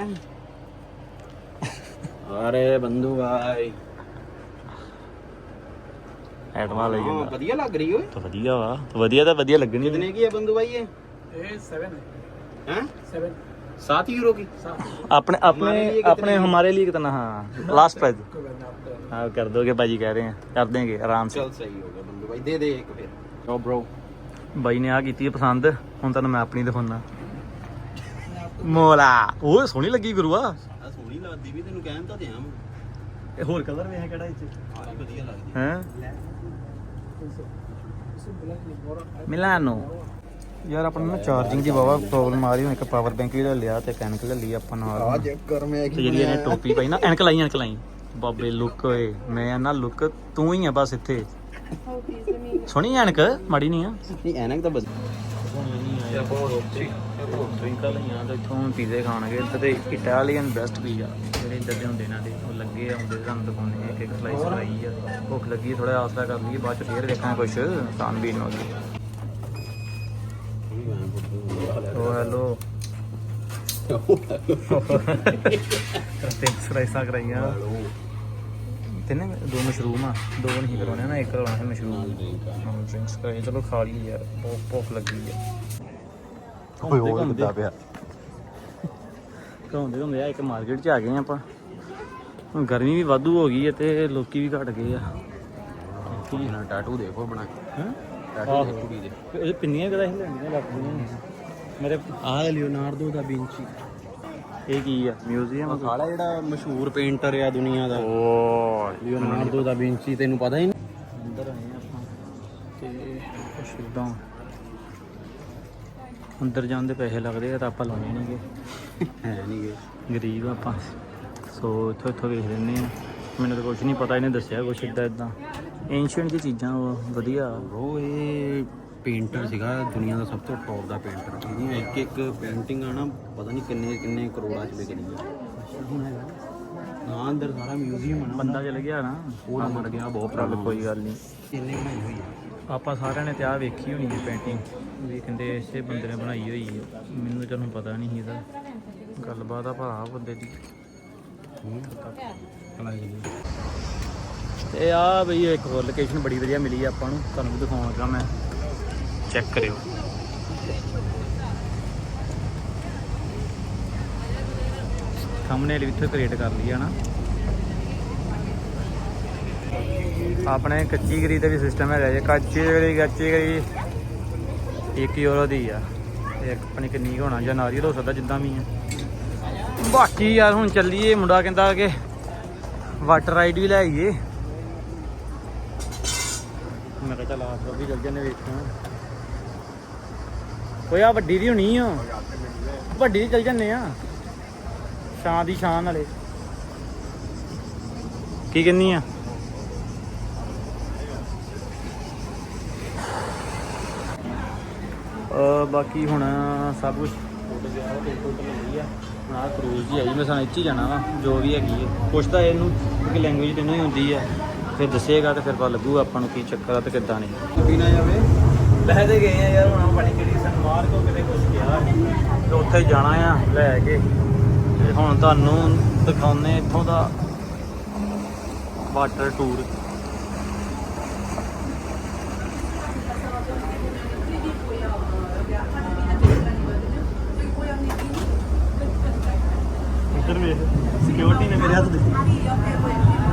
अरे बंधु भाई ਐਟਮਾ ਲਈ हाँ ਜਾਂਦਾ बढ़िया लग रही हो ਤਾਂ ਵਧੀਆ ਵਾ ਤਾਂ ਵਧੀਆ ਤਾਂ ਵਧੀਆ ਲੱਗਣੀ कितने की है बंधु भाई ये हैं सात यूरो की ਆਪਣੇ ਆਪਣੇ हमारे लिए कितने ਆਪਣੇ ਹਮਾਰੇ ਲਈ ਕਿਤਨਾ ਹਾਂ ਲਾਸਟ प्राइस हाँ कर दोगे भाजी कह रहे हैं कर देंगे आराम से चल सही हो गया बंधु भाई दे दे एक फिर नो ब्रो ਬਾਈ ਨੇ ਆ ਕੀਤੀ ਹੈ ਪਸੰਦ ਹੁਣ ਤੁਹਾਨੂੰ ਮੈਂ ਆਪਣੀ ਦਿਖਾਉਣਾ ਮੋਲਾ ਉਹ ਸੋਹਣੀ ਲੱਗੀ ਗੁਰੂਆ ਆ ਸੋਹਣੀ ਲੱਗਦੀ ਵੀ ਤੈਨੂੰ ਕਹਿਣ ਤਾਂ ਦਿਆਂ ਇਹ ਹੋਰ ਕਲਰ ਵੇਖ ਕਿਹੜਾ ਇੱਥੇ ਆ ਵਧੀਆ ਲੱਗਦੀ ਹੈ ਮਿਲਾਨੋ ਯਾਰ ਆਪਾਂ ਨੂੰ ਨਾ ਚਾਰਜਿੰਗ ਦੀ ਵਾਵਾ ਪ੍ਰੋਬਲਮ ਆ ਰਹੀ ਹੁਣ ਇੱਕ ਪਾਵਰ ਬੈਂਕ ਵੀ ਲੈ ਲਿਆ ਤੇ ਕੈਨਕ ਲੈ ਲਈ ਆਪਾਂ ਨਾਲ। ਚੈੱਕ ਕਰ ਮੈਂ ਤੇ ਜਿਹੜੀ ਇਹਨੇ ਟੋਪੀ ਪਾਈ ਨਾ ਐਨਕ ਲਾਈ ਐਨਕ ਲਾਈ। ਬਾਬੇ ਲੁੱਕ ਓਏ ਮੈਂ ਨਾ ਲੁੱਕ ਤੂੰ ਹੀ ਆ ਬਸ ਇੱਥੇ। ਸੋਹਣੀ ਐਨਕ? ਮਾੜੀ ਨਹੀਂ ਆ। ਨਹੀਂ ਐਨਕ ਤਾਂ ਬਸ ਡਰਿੰਕਾਂ ਲਈਆਂ ਤੇ ਇੱਥੋਂ ਪੀਜ਼ੇ ਖਾਣਗੇ ਇੱਥੇ ਤੇ ਇਟਾਲੀਅਨ ਬੈਸਟ ਪੀਜ਼ਾ ਜਿਹੜੇ ਇੱਧਰ ਦੇ ਹੁੰਦੇ ਇਹਨਾਂ ਦੇ ਉਹ ਲੱਗੇ ਆ ਹੁੰਦੇ ਸਾਨੂੰ ਦਿਖਾਉਂਦੇ ਆ ਇੱਕ ਇੱਕ ਸਲਾਈਸ ਖਾਈ ਆ। ਭੁੱਖ ਲੱਗੀ ਥੋੜਾ ਆਸਰਾ ਕਰ ਲਈਏ ਬਾਅਦ ਚ ਫੇਰ ਵੇਖਾਂਗੇ ਕੁਛ। ਖਾਣ ਪੀਣ ਨੂੰ ਅੱਗੇ ਉਹ ਹੈਲੋ। ਤੇ ਸਲਾਈਸਾਂ ਕਰਾਈਆਂ। ਤਿੰਨੇ ਦੋ ਮਸ਼ਰੂਮ ਆ। ਦੋ ਨਹੀਂ ਕਰਾਉਣੇ ਨਾ ਇੱਕ ਕਰਾਉਣਾ ਹੈ ਮਸ਼ਰੂਮ। ਹਾਂ ਡਰਿੰਕਸ ਕਰਾਈ। ਚਲੋ ਖਾ ਲਈ ਯਾਰ ਬਹੁਤ ਭੁੱਖ ਲੱਗੀ ਆ। ਓਏ ਉਹ ਕਿੱਦਾਂ ਪਿਆ? ਘੁੰਮਦੇ ਘੁੰਮਦੇ ਆ ਇੱਕ ਮਾਰਕੀਟ 'ਚ ਆ ਗਏ ਆਪਾਂ। ਹੁਣ ਗਰਮੀ ਵੀ ਵਾਧੂ ਹੋ ਗਈ ਹੈ ਤੇ ਲੋਕੀ ਵੀ ਘਟ ਗਏ ਆ। ਨਾ ਟੈਟੂ ਦੇਖੋ ਬਣਾ ਹੈਂ? ਦੇ ਕੁੜੀ ਦੇ। ਪਿੰਨੀਆਂ ਕਦਾ ਹੀ ਲੈਂਦੀਆਂ ਲੱਗਦੀਆਂ ਮੇਰੇ ਆਹ ਲਿਓਨਾਰਡੋ ਦਾ ਵਿੰਚੀ। ਇਹ ਕੀ ਆ ਮਿਊਜ਼ੀਅਮ? ਖਾਲਾ ਜਿਹੜਾ ਮਸ਼ਹੂਰ ਪੇਂਟਰ ਆ ਦੁਨੀਆ ਦਾ। ਓ ਲਿਓਨਾਰਡੋ ਦਾ ਵਿੰਚੀ ਤੈਨੂੰ ਪਤਾ ਹੀ ਨਹੀਂ? ਅੰਦਰ ਆਏ ਆ ਆਪਾਂ। ਤੇ ਕੁਛ ਇਦਾਂ ਅੰਦਰ ਜਾਣ ਦੇ ਪੈਸੇ ਲੱਗਦੇ ਆ ਤਾਂ ਆਪਾਂ ਲਾਉਣੇ ਨਹੀਂਗੇ ਹੈ ਨਹੀਂਗੇ ਗਰੀਬ ਆਪਾਂ। ਸੋ ਇੱਥੋਂ ਇੱਥੋਂ ਵੇਖ ਲੈਂਦੇ ਆ। ਮੈਨੂੰ ਤਾਂ ਕੁਝ ਨਹੀਂ ਪਤਾ ਇਹਨੇ ਦੱਸਿਆ ਕੁਛ ਇਦਾਂ ਇਦਾਂ ਐਂਸ਼ੀਅੰਟ ਦੀ ਚੀਜ਼ਾਂ ਉਹ ਵਧੀਆ। ਬ్రో ਇਹ ਪੇਂਟਰ ਸੀਗਾ ਦੁਨੀਆ ਦਾ ਸਭ ਤੋਂ ਟੌਪ ਦਾ ਪੇਂਟਰ ਇਹਦੀ ਇੱਕ ਇੱਕ ਪੇਂਟਿੰਗ ਆ ਨਾ ਪਤਾ ਨਹੀਂ ਕਿੰਨੇ ਕਿੰਨੇ ਕਰੋੜਾਂ ਚ ਵਿਕਦੀ ਹੈ ਹਾਂ ਅੰਦਰ ਸਾਰਾ ਮਿਊਜ਼ੀਅਮ ਆ ਨਾ। ਬੰਦਾ ਚਲ ਗਿਆ ਨਾ। ਉਹ ਮਰ ਗਿਆ ਬਹੁਤ ਚੱਲ ਕੋਈ ਗੱਲ ਨਹੀਂ ਕਿੰਨੇ ਬਣਾਈ ਹੋਈ ਆ? ਆਪਾਂ ਸਾਰਿਆਂ ਨੇ ਤੇ ਆ ਵੇਖੀ ਹੋਣੀ ਹੈ ਪੇਂਟਿੰਗ ਵੀ ਕਹਿੰਦੇ ਇਸੇ ਬੰਦੇ ਨੇ ਬਣਾਈ ਹੋਈ ਹੈ। ਮੈਨੂੰ ਤਾਂ ਚਲੋ ਪਤਾ ਨਹੀਂ ਸੀ ਇਹਦਾ। ਗੱਲਬਾਤ ਆ ਭਰਾ ਬੰਦੇ ਦੀ। ਤੇ ਆ ਬਈ ਇੱਕ ਹੋਰ ਲੋਕੇਸ਼ਨ ਬੜੀ ਵਧੀਆ ਮਿਲੀ ਆ ਆਪਾਂ ਨੂੰ ਤੁਹਾਨੂੰ ਵੀ ਦਿਖਾਉਣ ਲੱਗਾ ਮੈਂ। ਚੈੱਕ ਕਰਿਓ। ਥੰਬਨੇਲ ਵੀ ਇੱਥੇ ਕ੍ਰੀਏਟ ਕਰ ਲਈ ਆ ਨਾ। ਆਪਣੇ ਕੱਚੀ ਗਰੀ ਤੇ ਵੀ ਸਿਸਟਮ ਹੈਗਾ ਜੇ ਕੱਚੀ ਗਰੀ ਕੱਚੀ ਗਰੀ 1 ਯੂਰੋ ਦੀ ਆ। ਇੱਕ ਆਪਣੀ ਕਿੰਨੀ ਹੋਣਾ ਜਾਂ ਨਾਰੀਅਲ ਹੋ ਸਕਦਾ ਜਿੱਦਾਂ ਵੀ ਆ। ਬਾਕੀ ਯਾਰ ਹੁਣ ਚੱਲੀਏ ਮੁੰਡਾ ਕਹਿੰਦਾ ਕਿ ਵਾਟਰ ਰਾਈਡ ਵੀ ਲੈ ਆਈਏ। ਮੈਂ ਕਿਹਾ ਚੱਲ ਆਪ ਵੀ ਚੱਲ ਜੰਨੇ ਵੇਖਾਂ। ਕੋਈ ਆ ਵੱਡੀ ਦੀ ਹੋਣੀ ਆ। ਵੱਡੀ ਦੀ ਚੱਲ ਜੰਨੇ ਆ। ਸ਼ਾਨ ਦੀ ਸ਼ਾਨ ਵਾਲੇ ਕੀ ਕਹਿੰਨੀ ਆ? ਬਾਕੀ ਹੁਣ ਸਭ ਕੁਝ ਟੁੱਟ ਗਿਆ ਵਾ ਟਿਕਟ ਲਈ ਆ ਹੁਣ ਆਹ ਕਰੂਜ਼ ਜੀ ਆਈ, ਮੈਂ ਸਾਨੂੰ ਇੱਥੇ ਜਾਣਾ ਵਾ, ਜੋ ਵੀ ਹੈਗੀ ਹੈ ਤਾਂ ਇਹਨੂੰ ਕਿ ਲੈਂਗੁਏਜ ਤੈਨੂੰ ਹੀ ਹੁੰਦੀ ਆ। ਫਿਰ ਦੱਸੇਗਾ ਤੇ ਫਿਰ ਪਤਾ ਲੱਗੂਗਾ ਆਪਾਂ ਨੂੰ ਕੀ ਚੱਕਰ ਆ ਤੇ ਕਿੱਦਾਂ ਨਹੀਂ। ਪੀਣਾ ਜਾਵੇ। ਲੈ ਤੇ ਗਏ ਆ ਯਾਰ ਹੁਣ ਬੜੀ ਕਿਹੜੀ ਸਨਮਾਰ ਕੋ ਕਿਤੇ ਕੁਝ ਗਿਆ ਤੇ ਉੱਥੇ ਜਾਣਾ ਆ ਲੈ ਕੇ। ਤੇ ਹੁਣ ਤੁਹਾਨੂੰ ਦਿਖਾਉਨੇ ਇੱਥੋਂ ਦਾ ਵਾਟਰ ਟੂਰ ਇੱਧਰ ਵੇਖ ਸਿਕਿਉਰਿਟੀ ਨੇ ਮੇਰੇ ਹੱਥ ਦੇ ਪਲੱਸ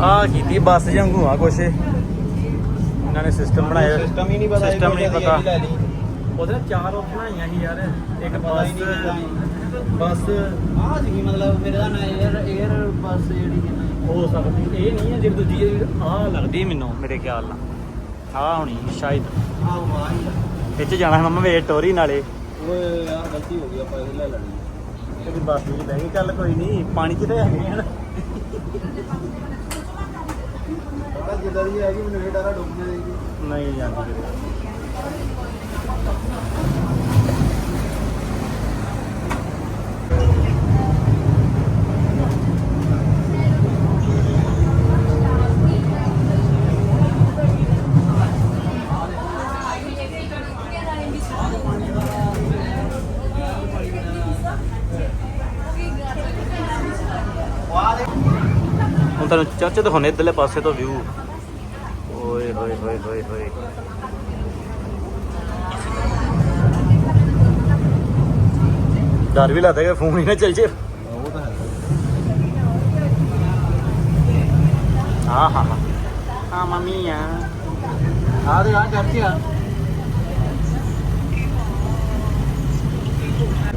ਆ ਕੀਤੀ ਬੱਸ ਜਾਂਗੂ ਆ ਕੁਛ। ਇਹਨਾਂ ਨੇ ਸਿਸਟਮ ਬਣਾਇਆ। ਸਿਸਟਮ ਹੀ ਨਹੀਂ ਪਤਾ ਸਿਸਟਮ ਨਹੀਂ ਪਤਾ। ਉਹਦੇ ਚਾਰ ਆਪਸ਼ਨਾਂ ਆਈਆਂ ਸੀ ਯਾਰ। ਇੱਕ ਨਹੀਂ ਬੱਸ। ਆਹ ਸੀ ਮਤਲਬ ਮੇਰੇ ਦਾ ਨਾ 에ਅਰ 에ਅਰ ਬੱਸ ਜਿਹੜੀ ਹੈ ਸਕਦੀ ਇਹ ਨਹੀਂ ਹੈ ਜਿਹੜੀ ਦੂਜੀ ਆ ਲੱਗਦੀ ਮੈਨੂੰ ਮੇਰੇ ਖਿਆਲ ਨਾਲ। ਆ ਹੋਣੀ ਸ਼ਾਇਦ। ਆਹ ਵਾਹ ਇਹ ਚ ਜਾਣਾ ਮੰਮਾ ਵੇਟ ਟੋਰੀ ਨਾਲੇ। ਓਏ ਯਾਰ ਗਲਤੀ ਹੋ ਗਈ ਆਪਾਂ ਇਹ ਲੈ ਲੈਣੀ ਇਹਦੀ ਬੱਸ ਵਿੱਚ ਬਹਿ ਗਈ ਚੱਲ ਕੋਈ ਨਹੀਂ ਪਾਣੀ ਚ ਤੇ ਹੈਗੇ ਹਨ ਪਤਾ ਦੀ ਹੈਗੀ ਮੈਨੂੰ ਇਹ ਡਰਾ ਡੁੱਬ ਜਾਏਗੀ ਨਹੀਂ ਜਾਂਦੀ। ਹੁਣ ਤੁਹਾਨੂੰ ਚਰਚ ਦਿਖਾਉਣੇ ਇੱਧਰਲੇ ਪਾਸੇ ਤੋਂ ਵਿਊ ਹੋਏ ਹੋਏ ਹੋਏ। ਡਰ ਵੀ ਲੱਗਦਾ ਕਿ ਫੋਨ ਹੀ ਨਾ ਚੱਲ ਜੇ। ਉਹ ਤਾਂ ਹੈ। ਹਾਂ ਹਾਂ ਹਾਂ। ਮੰਮੀ ਆ। ਆ ਦੇ ਆ ਚਰਚ ਆ।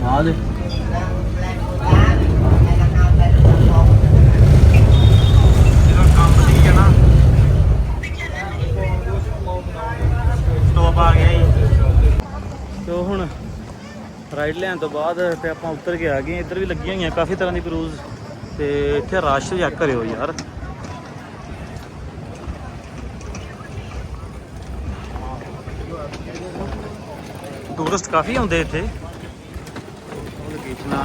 ਆ ਦੇ ਜਦੋਂ ਕੰਮ ਦੀ ਹੈ ਨਾ ਸਟਾਪ ਆ ਗਿਆ ਜੀ ਤੋ ਹੁਣ ਰਾਈਡ ਲੈਣ ਤੋਂ ਬਾਅਦ ਤੇ ਆਪਾਂ ਉੱਤਰ ਕੇ ਆ ਗਏ। ਇੱਧਰ ਵੀ ਲੱਗੀਆਂ ਹੋਈਆਂ, ਕਾਫੀ ਤਰ੍ਹਾਂ ਦੀ ਕਰੂਜ਼ ਤੇ ਇੱਥੇ ਰਸ਼ ਚੈੱਕ ਕਰਿਓ ਯਾਰ। ਟੂਰਿਸਟ ਕਾਫੀ ਆਉਂਦੇ ਇੱਥੇ। ਲੋਕੇਸ਼ਨਾਂ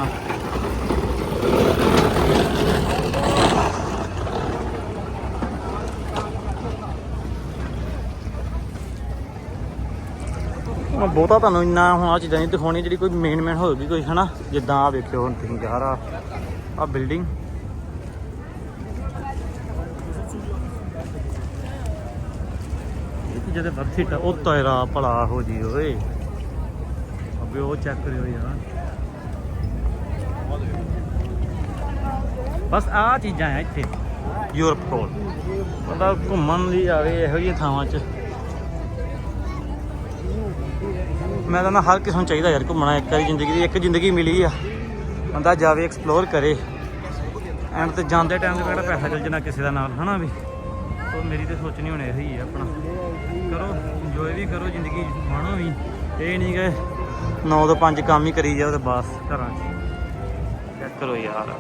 ਬਹੁਤਾ ਤੁਹਾਨੂੰ ਇੰਨਾ ਹੁਣ ਆ ਚੀਜ਼ਾਂ ਨਹੀਂ ਦਿਖਾਉਣੀ ਜਿਹੜੀ ਕੋਈ ਮੇਨ ਮੇਨ ਹੋਏਗੀ ਕੋਈ, ਹਨਾ? ਜਿੱਦਾਂ ਆ ਵੇਖਿਓ ਹੁਣ ਤੁਸੀਂ ਯਾਰ ਆ ਆ ਬਿਲਡਿੰਗ ਇਹ ਤੇ ਉਹ ਤੇਰਾ ਭਲਾ ਹੋ ਜੀ ਓਏ। ਅਬੇ ਉਹ ਚੈੱਕ ਕਰਿਓ ਯਾਰ। ਬਸ ਆ ਚੀਜ਼ਾਂ ਆ ਇੱਥੇ। ਯੂਰਪ ਕੋਲ। ਬੰਦਾ ਘੁੰਮਣ ਲਈ ਆਵੇ, ਇਹੋ ਜਿਹੀਆਂ ਥਾਵਾਂ 'ਚ। ਮੈਂ ਤਾਂ ਨਾ ਹਰ ਕਿਸੇ ਨੂੰ ਚਾਹੀਦਾ ਯਾਰ ਘੁੰਮਣਾ, ਇੱਕ ਵਾਰੀ ਜ਼ਿੰਦਗੀ ਦੀ, ਇੱਕ ਜ਼ਿੰਦਗੀ ਮਿਲੀ ਆ। ਬੰਦਾ ਜਾਵੇ ਐਕਸਪਲੋਰ ਕਰੇ। ਐਂਡ ਤੇ ਜਾਂਦੇ ਟਾਈਮ ਤੇ ਕਿਹੜਾ ਪੈਸਾ ਚੱਲ ਜਾਣਾ ਕਿਸੇ ਦਾ ਨਾਲ, ਹਨਾ ਵੀ? ਸੋ ਮੇਰੀ ਤੇ ਸੋਚਣੀ ਹੁਣ ਇਹੀ ਹੈ ਆਪਣਾ। ਕਰੋ ਇੰਜੋਏ ਵੀ ਕਰੋ ਜ਼ਿੰਦਗੀ ਮਾਣੋ ਵੀ? ਇਹ ਨਹੀਂ ਕਿ 9 ਤੋਂ 5 ਕੰਮ ਹੀ ਕਰੀ ਜਾਓ ਤੇ ਬਸ ਘਰਾਂ 'ਚ। ਚੈੱਕ ਕਰੋ ਯਾਰ।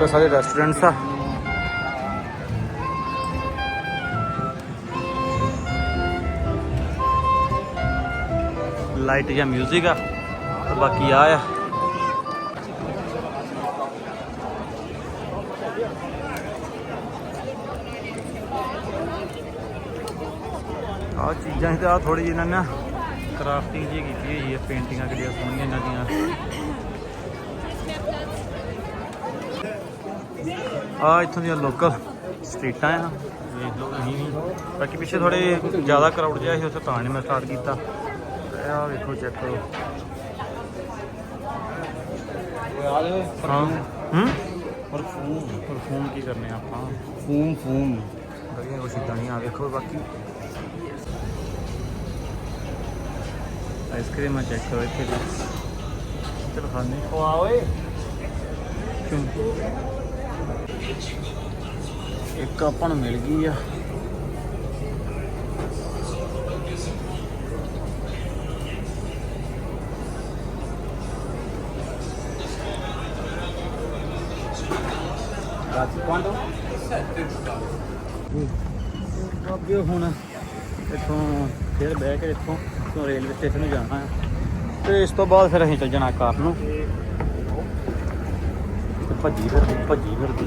ਤੇ ਸਾਰੇ ਰੈਸਟੋਰੈਂਟਸ ਆ। ਲਾਈਟ ਜਾਂ 뮤직 ਆ ਤੇ ਬਾਕੀ ਆ ਆ। ਆ ਚੀਜ਼ਾਂ ਤੇ ਆ ਥੋੜੀ ਜਿਹੀ ਇਹਨਾਂ ਨੇ ਕਰਾਫਟਿੰਗ ਜੀ ਕੀਤੀ ਹੋਈ ਹੈ ਪੇਂਟਿੰਗਾਂ ਕਿਹੜੀਆਂ ਸੋਹਣੀਆਂ ਇਹਨਾਂ ਦੀਆਂ। ਆ ਇੱਥੋਂ ਦੀਆਂ ਲੋਕਲ ਸਟਰੀਟਾਂ ਆ। ਵੇਖ ਲਓ ਅਸੀਂ ਵੀ ਬਾਕੀ ਪਿੱਛੇ ਥੋੜੇ ਜ਼ਿਆਦਾ ਕਰਾਊਡ ਜਿਹਾ ਸੀ ਉੱਥੇ ਤਾਂ ਨਹੀਂ ਮੈਂ ਸਟਾਰਟ ਕੀਤਾ। ਵੇਖੋ ਚੈੱਕ ਕਰੋ। ਆ ਹੂੰ? ਪਰਫੂਮ ਕੀ ਕਰਨੇ ਆਪਾਂ? ਫੂਮ ਫੂਮ ਵਧੀਆ ਕੁਛ ਇਦਾਂ ਨਹੀਂ ਆ ਵੇਖੋ ਬਾਕੀ। ਆਈਸਕ੍ਰੀਮ ਆ ਚੈੱਕ ਕਰੋ ਇੱਥੇ ਵੀ। ਚਲੋ ਖਾਣੇ ਖਵਾ ਓਏ। ਕਿਉਂ? ਇੱਕ ਆਪਾਂ ਨੂੰ ਮਿਲ ਗਈ ਆ। ਅੱਗੇ ਹੁਣ ਇੱਥੋਂ ਫਿਰ ਬਹਿ ਕੇ ਇੱਥੋਂ ਤੋਂ ਰੇਲਵੇ ਸਟੇਸ਼ਨ ਨੂੰ ਜਾਣਾ ਹੈ। ਤੇ ਇਸ ਤੋਂ ਬਾਅਦ ਫਿਰ ਅਸੀਂ ਚੱਲ ਜਾਣਾ ਕਾਰ ਨੂੰ। ਭੱਜੀ ਫਿਰ ਭੱਜੀ ਫਿਰਦੀ।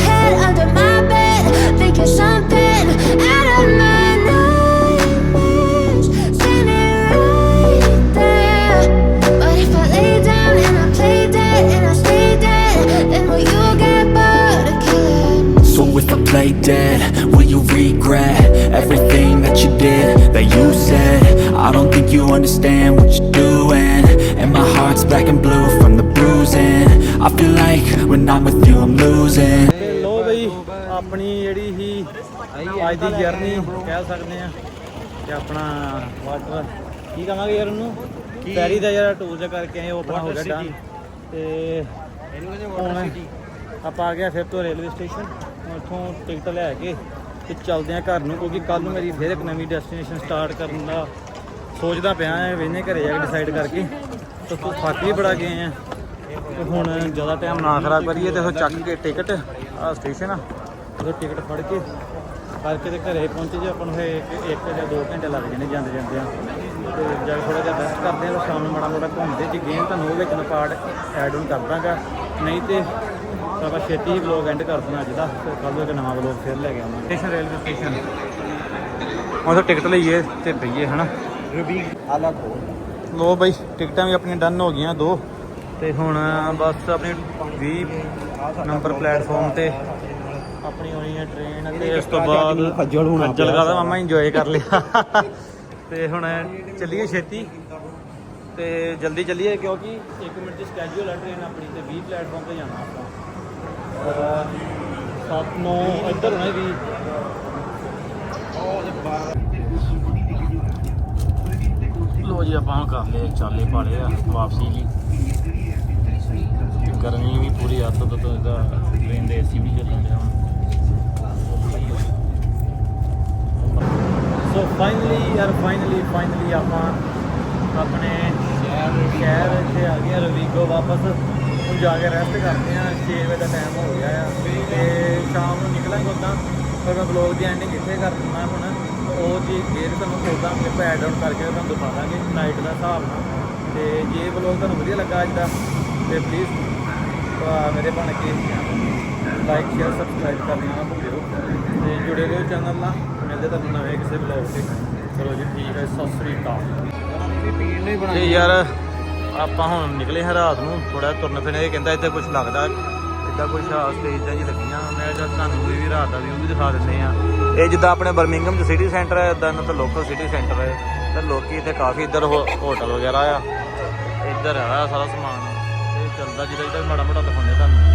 So if I play dead, will you regret everything that you did, that you said? I don't think you understand what you're doing. And my heart's black and blue from the bruising. I feel like when I'm with you, I'm losing. ਤੇ ਲੋ ਬਈ ਆਪਣੀ ਜਿਹੜੀ ਹੀ ਅੱਜ ਦੀ journey ਕਹਿ ਸਕਦੇ ਆ ਕਿ ਆਪਣਾ ਵਾਟਰ ਕੀ ਕਹਾਂਗੇ ਯਾਰ ਉਹਨੂੰ ਪੈਰੀ ਦਾ ਜਿਹੜਾ ਟੂਰ ਜਿਹਾ ਕਰਕੇ ਆਏ ਉਹ ਆਪਣਾ ਹੋ ਗਿਆ done। ਤੇ ਹੁਣ ਆਪਾਂ ਆ ਗਿਆ ਫਿਰ ਤੋਂ ਰੇਲਵੇ ਸਟੇਸ਼ਨ ਉੱਥੋਂ ਟਿਕਟ ਲੈ ਕੇ ਤੇ ਚੱਲਦੇ ਆ ਘਰ ਨੂੰ, ਕਿਉਂਕਿ ਕੱਲ ਨੂੰ ਮੇਰੀ ਫਿਰ ਇੱਕ ਨਵੀਂ ਡੈਸਟੀਨੇਸ਼ਨ ਸਟਾਰਟ ਕਰਨ ਦਾ ਸੋਚਦਾ ਪਿਆ ਐ ਵੇਨੇ ਘਰੇ ਜਾ ਕੇ ਡਿਸਾਈਡ ਕਰਕੇ। ਤੇ ਤੂੰ ਥੱਕ ਵੀ ਬੜਾ ਗਏ ਆ ਤੇ ਹੁਣ ਜ਼ਿਆਦਾ ਟਾਈਮ ਨਾ ਖਰਾਬ ਕਰੀਏ ਤੇ ਫਿਰ ਚੱਕ ਕੇ ਟਿਕਟ ਆ ਸਟੇਸ਼ਨ ਆ ਉਦੋਂ ਟਿਕਟ ਫੜ ਕੇ ਕਰਕੇ ਤੇ ਘਰੇ ਪਹੁੰਚੇ ਜੇ ਆਪਾਂ ਨੂੰ ਇਹ ਇੱਕ ਇੱਕ ਜਾਂ ਦੋ ਘੰਟੇ ਲੱਗ ਜਾਣੇ ਜਾਂਦੇ ਜਾਂਦੇ ਆ। ਤੇ ਜਾ ਕੇ ਥੋੜਾ ਜਿਹਾ ਰੈਸਟ ਕਰਦੇ ਆ ਸ਼ਾਮ ਨੂੰ ਮਾੜਾ ਮੋੜਾ ਘੁੰਮਦੇ ਜੇ ਗੇਮ ਤੁਹਾਨੂੰ ਉਹ ਵਿੱਚ ਨਾ ਪਾਰਟ ਐਡ ਆਨ ਕਰ ਦਾਂਗਾ ਨਹੀਂ ਤੇ ਆਪਾਂ ਛੇਤੀ ਹੀ ਵਲੌਗ ਐਂਡ ਕਰ ਦੇਣਾ ਅੱਜ ਦਾ। ਫਿਰ ਕੱਲ ਨੂੰ ਇੱਕ ਨਵਾਂ ਵਲੌਗ ਫਿਰ ਲੈ ਕੇ ਆਵਾਂਗੇ। ਸਟੇਸ਼ਨ ਰੇਲਵੇ ਸਟੇਸ਼ਨ ਉਦੋਂ ਟਿਕਟ ਲਈਏ ਤੇ ਪਈਏ ਹਨਾ? ਲੋ ਬਈ ਟਿਕਟਾਂ ਵੀ ਆਪਣੀਆਂ ਡਨ ਹੋ ਗਈਆਂ ਦੋ। ਤੇ ਹੁਣ ਬਸ ਆਪਣੀ 20 ਨੰਬਰ ਪਲੇਟਫਾਰਮ ਤੇ ਆਪਣੀ ਹੋਣੀ ਹੈ ਟ੍ਰੇਨ ਤੇ ਇਸ ਤੋਂ ਬਾਅਦ ਖੱਜਲ ਹੋਣਾ ਖੱਜਲ ਕਰਦਾ ਮਾਮਾ ਇੰਜੋਏ ਕਰ ਲਿਆ। ਤੇ ਹੁਣ ਚੱਲੀਏ ਛੇਤੀ। ਤੇ ਜਲਦੀ ਚੱਲੀਏ ਕਿਉਂਕਿ 1 ਮਿੰਟ ਦੀ ਸਕੇਜੂਲ ਹੈ ਟ੍ਰੇਨ ਆਪਣੀ ਤੇ 20 ਪਲੇਟਫਾਰਮ ਤੇ ਜਾਣਾ ਆਪਾਂ। ਸੱਤ ਨੌ ਇੱਧਰ ਹੋਣਾ ਵੀ ਲੋ ਜੀ ਆਪਾਂ ਕਰ ਲਏ ਚਾਲੇ ਪਾੜੇ ਆ ਵਾਪਸੀ ਲਈ ਗਰਮੀ ਵੀ ਪੂਰੀ ਹੱਦ ਤੋਂ ਤੋਂ ਇਹਦਾ ਟ੍ਰੇਨ ਦੇ ਏਸੀ ਵੀ ਚੱਲਣ ਡਿਆ ਸੋ ਫਾਈਨਲੀ ਯਾਰ ਫਾਈਨਲੀ ਫਾਈਨਲੀ ਆਪਾਂ ਆਪਣੇ ਸ਼ਹਿਰ ਸ਼ਹਿਰ ਇੱਥੇ ਆ ਗਏ ਆ ਰਵੀਗੋ ਵਾਪਸ। ਹੁਣ ਜਾ ਕੇ ਰੈਸਟ ਕਰਦੇ ਆ 6 ਵਜੇ ਦਾ ਟਾਈਮ ਹੋ ਗਿਆ ਆ। ਤੇ ਸ਼ਾਮ ਨੂੰ ਨਿਕਲਾਂਗੇ ਉਦਾਂ ਪਰ ਮੈਂ ਬਲੌਗ ਦੀ ਐਂਡਿੰਗ ਇੱਥੇ ਕਰ ਦਿੰਦਾ ਹੁਣ। ਉਹ ਚੀਜ਼ ਫੇਰ ਤੁਹਾਨੂੰ ਉਦਾਂ ਕਲਿੱਪ ਐਡ ਆਨ ਕਰਕੇ ਤੁਹਾਨੂੰ ਦਿਖਾ ਦਾਂਗੇ ਨਾਈਟ ਦਾ ਹਿਸਾਬ ਨਾਲ। ਤੇ ਜੇ ਬਲੌਗ ਤੁਹਾਨੂੰ ਵਧੀਆ ਲੱਗਾ ਅੱਜ ਦਾ ਤੇ ਪਲੀਜ਼ ਮੇਰੇ ਬਣ ਕੇ ਲਾਈਕ ਸ਼ੇਅਰ ਸਬਸਕ੍ਰਾਈਬ ਕਰਨਾ ਨਾ ਭੁੱਲਿਓ। ਤੇ ਜੁੜੇ ਰਹੋ ਚੈਨਲ ਨਾਲ ਮਿਲਦੇ ਤੁਹਾਨੂੰ ਨਵੇਂ ਕਿਸੇ ਬਲੌਗ ਤੇ। ਚਲੋ ਜੀ ਠੀਕ ਹੈ ਸਤਿ ਸ੍ਰੀ ਅਕਾਲ। ਤੇ ਯਾਰ ਆਪਾਂ ਹੁਣ ਨਿਕਲੇ ਹਾਂ ਰਾਤ ਨੂੰ ਥੋੜਾ ਤੁਰਨ ਫਿਰਨ, ਇਹ ਕਹਿੰਦਾ ਇੱਥੇ ਕੁਝ ਲੱਗਦਾ, ਇੱਦਾਂ ਕੁਝ ਸਟੇਜਾਂ ਜੀ ਲੱਗੀਆਂ, ਮੈਂ ਜਦ ਤੁਹਾਨੂੰ ਇਹ ਵੀ ਰਾਤ ਦਾ ਵੀ ਉਹ ਵੀ ਦਿਖਾ ਦਿੰਦੇ ਆ ਇਹ ਜਿੱਦਾਂ ਆਪਣੇ ਬਰਮਿੰਗਮ ਚ ਸਿਟੀ ਸੈਂਟਰ ਹੈ, ਇਦਾਂ ਇਹਨਾਂ ਤਾਂ ਲੋਕਲ ਸਿਟੀ ਸੈਂਟਰ ਹੈ। ਤਾਂ ਲੋਕੀ ਇੱਥੇ ਕਾਫੀ ਇੱਧਰ ਹੋ- ਹੋਟਲ ਵਗੈਰਾ ਆ। ਇੱਧਰ ਆ ਸਾਰਾ ਸਮਾਨ। ਇਹ ਚੱਲਦਾ ਜਿਹਦਾ ਜਿਹਦਾ ਮਾੜਾ ਮੋਟਾ ਦਿਖਾਉਂਦੇ ਤੁਹਾਨੂੰ।